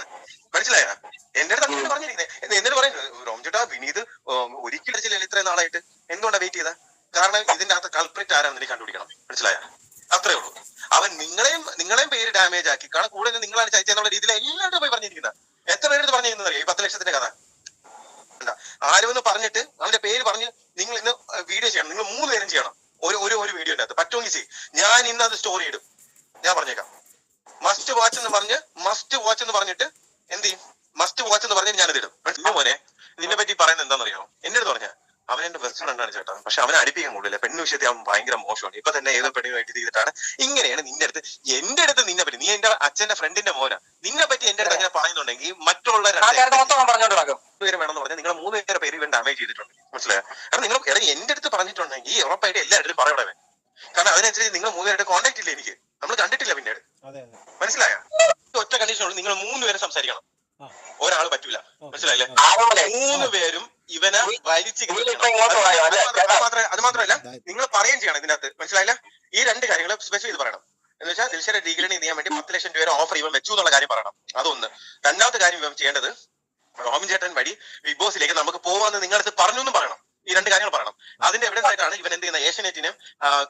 Speaker 3: മനസ്സിലായോ? എന്റെ അടുത്ത് അങ്ങനെ പറഞ്ഞിരിക്കുന്നത് എന്നിട്ട് പറയുന്നത്? റോംചേട്ടാ വിനീത് ഒരിക്കലും അടിച്ചില്ല ഇത്രയും നാളായിട്ട്. എന്തുകൊണ്ടാ വെയിറ്റ് ചെയ്ത? കാരണം ഇതിന്റെ അകത്ത് കൾപ്രിറ്റ് ആരാണെന്ന് എനിക്ക് കണ്ടുപിടിക്കണം. മനസ്സിലായോ? അത്രേ ഉള്ളൂ. അവൻ നിങ്ങളെയും നിങ്ങളെയും പേര് ഡാമേജ് ആക്കി. കാരണം കൂടെ നിന്ന് നിങ്ങളാണ് ചതിച്ചെന്നുള്ള രീതിയിൽ എല്ലാവരും പോയി പറഞ്ഞിരിക്കുന്നത് എത്ര പേരെടുത്ത് പറഞ്ഞിരുന്നത് ഈ പത്ത് ലക്ഷത്തിന്റെ കഥ? ആരുമെന്ന് പറഞ്ഞിട്ട് അവന്റെ പേര് പറഞ്ഞ് നിങ്ങൾ ഇന്ന് വീഡിയോ ചെയ്യണം. നിങ്ങൾ മൂന്ന് പേരും ചെയ്യണം. ഒരു ഒരു ഒരു വീഡിയോ അകത്ത്. പറ്റുമെങ്കിൽ ചെയ്യും. ഞാൻ ഇന്ന് അത് സ്റ്റോറി ഇടും. ഞാൻ പറഞ്ഞേക്കാം. എന്ന് പറഞ്ഞ് മസ്റ്റ് വാച്ച് എന്ന് പറഞ്ഞിട്ട് എന്ത് ചെയ്യും? മസ്റ്റ് വാച്ച് എന്ന് പറഞ്ഞ് ഞാനത് ഇടും. എന്റെ മോനെ നിന്നെ പറ്റി പറയുന്നത് എന്താണെന്നറിയോ? എന്റെ അടുത്ത് പറഞ്ഞ അവൻ എന്റെ ബെസ്റ്റ് ഫ്രണ്ടാണ് ചേട്ടാ. പക്ഷെ അവനെ അടിപ്പിക്കാൻ കൊള്ളില്ല പെണ്ണു വിഷയത്തിൽ അവൻ ഭയങ്കര മോശമാണ്. ഇപ്പൊ തന്നെ ഏതോ പെണ്ണുമായിട്ട് ചെയ്തിട്ടാണ് ഇങ്ങനെയാണ് നിന്റെ അടുത്ത് എന്റെ അടുത്ത് നിന്നെ പറ്റി നീ എന്റെ അച്ഛന്റെ ഫ്രണ്ടിന്റെ മോനാ. നിന്നെ പറ്റി എന്റെ അടുത്ത് അങ്ങനെ പറയുന്നുണ്ടെങ്കിൽ മറ്റുള്ള പേര് വേണമെന്ന് പറഞ്ഞാൽ നിങ്ങൾ മൂന്ന് പേരെ പേര് ഇവൻ ഡാമേജ് ചെയ്തിട്ടുണ്ട്. മനസ്സിലായോ? കാരണം നിങ്ങൾ എടാ എന്റെ അടുത്ത് പറഞ്ഞിട്ടുണ്ടെങ്കിൽ ഉറപ്പായിട്ട് എല്ലാവരും പറയണമേ കാരണം അതിനനുസരിച്ച് നിങ്ങൾ മൂന്ന് പേരുടെ കോൺടാക്ട് ഇല്ല എനിക്ക് നമ്മൾ കണ്ടിട്ടില്ല പിന്നീട്
Speaker 6: അതെ അതെ
Speaker 3: മനസ്സിലായോ ഒറ്റ കണ്ടീഷനുള്ളൂ നിങ്ങൾ മൂന്ന് പേരും സംസാരിക്കണം
Speaker 6: ആ.
Speaker 3: ഒരാൾ പറ്റൂല. മനസ്സിലായില്ലേ? മൂന്ന് പേരും ഇവനെ വലിച്ചു? അത് മാത്രമല്ല നിങ്ങൾ പറയുകയും ചെയ്യണം ഇതിനകത്ത്. മനസ്സിലായില്ല? ഈ രണ്ട് കാര്യങ്ങൾ സ്പെഷ്യൽ ചെയ്ത് പറയണം. എന്ന് വെച്ചാൽ ദിൽഷയുടെ ഡിഗ്രി ചെയ്യാൻ വേണ്ടി പത്ത് ലക്ഷം രൂപ ഓഫർ ഇവൻ വെച്ചു എന്നുള്ള കാര്യം പറയണം. അതൊന്ന്. രണ്ടാമത്തെ കാര്യം ഇവൻ ചെയ്യേണ്ടത് റോമിൻ ചേട്ടൻ വഴി ബിഗ് ബോസിലേക്ക് നമുക്ക് പോവാന്ന് നിങ്ങളുടെ അടുത്ത് പറഞ്ഞു എന്നും പറയണം. ഈ രണ്ട് കാര്യങ്ങൾ പറയണം. അതിന്റെ എവിഡൻസ് ആയിട്ടാണ് ഇവൻ എന്ത് ചെയ്യുന്ന ഏഷ്യനെറ്റിനും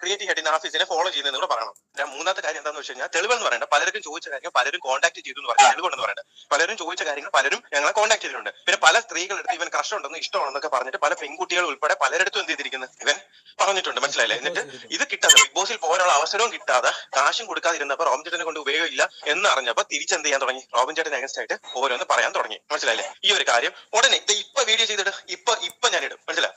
Speaker 3: ക്രിയേറ്റീവ് ഹെഡിന്റെ ഓഫീസിനെ ഫോളോ ചെയ്യുന്നതെന്ന് കൂടെ പറയണം. മൂന്നാമത്തെ കാര്യം എന്താണെന്ന് വെച്ച് കഴിഞ്ഞാൽ തെളിവെന്ന് പറയണ്ട. പലർക്കും ചോദിച്ച കാര്യം പലരും കോൺടാക്ട് ചെയ്തു എന്ന് പറയുന്നത് തെളിവുണ്ടെന്ന് പറയണ്ട. പലരും ചോദിച്ച കാര്യങ്ങൾ പലരും ഞങ്ങളെ കോൺടാക്ട് ചെയ്തിട്ടുണ്ട്. പിന്നെ പല സ്ത്രീകളെടുത്ത് ഇവൻ കഷ്ടമുണ്ടെന്ന് ഉണ്ടെന്ന് ഇഷ്ടമാണെന്നൊക്കെ പറഞ്ഞിട്ട് പല പെൺകുട്ടികൾ ഉൾപ്പെടെ പലരിടത്തും എന്ത് ചെയ്തിരിക്കുന്നത് ഇവൻ പറഞ്ഞിട്ടുണ്ട്. മനസ്സിലായില്ലേ? എന്നിട്ട് ഇത് കിട്ടാതെ ബിഗ് ബോസിൽ പോകാനുള്ള അവസരവും കിട്ടാതെ കാശും കൊടുക്കാതിരുന്നപ്പോ റോബിൻ ചേട്ടനെ കൊണ്ട് ഉപയോഗമില്ല എന്ന് അറിഞ്ഞപ്പോ തിരിച്ചെന്ത് ചെയ്യാൻ തുടങ്ങി? റോബിൻ ചേട്ടൻ അഗൻസ്റ്റ് ആയിട്ട് ഓരോന്ന് പറയാൻ തുടങ്ങി. മനസ്സിലായില്ലേ? ഈ ഒരു കാര്യം ഉടനെ ഇപ്പൊ വീഡിയോ ചെയ്തിട്ട് ഇപ്പൊ ഇപ്പൊ ഞാൻ ഇടും. മനസ്സിലായി?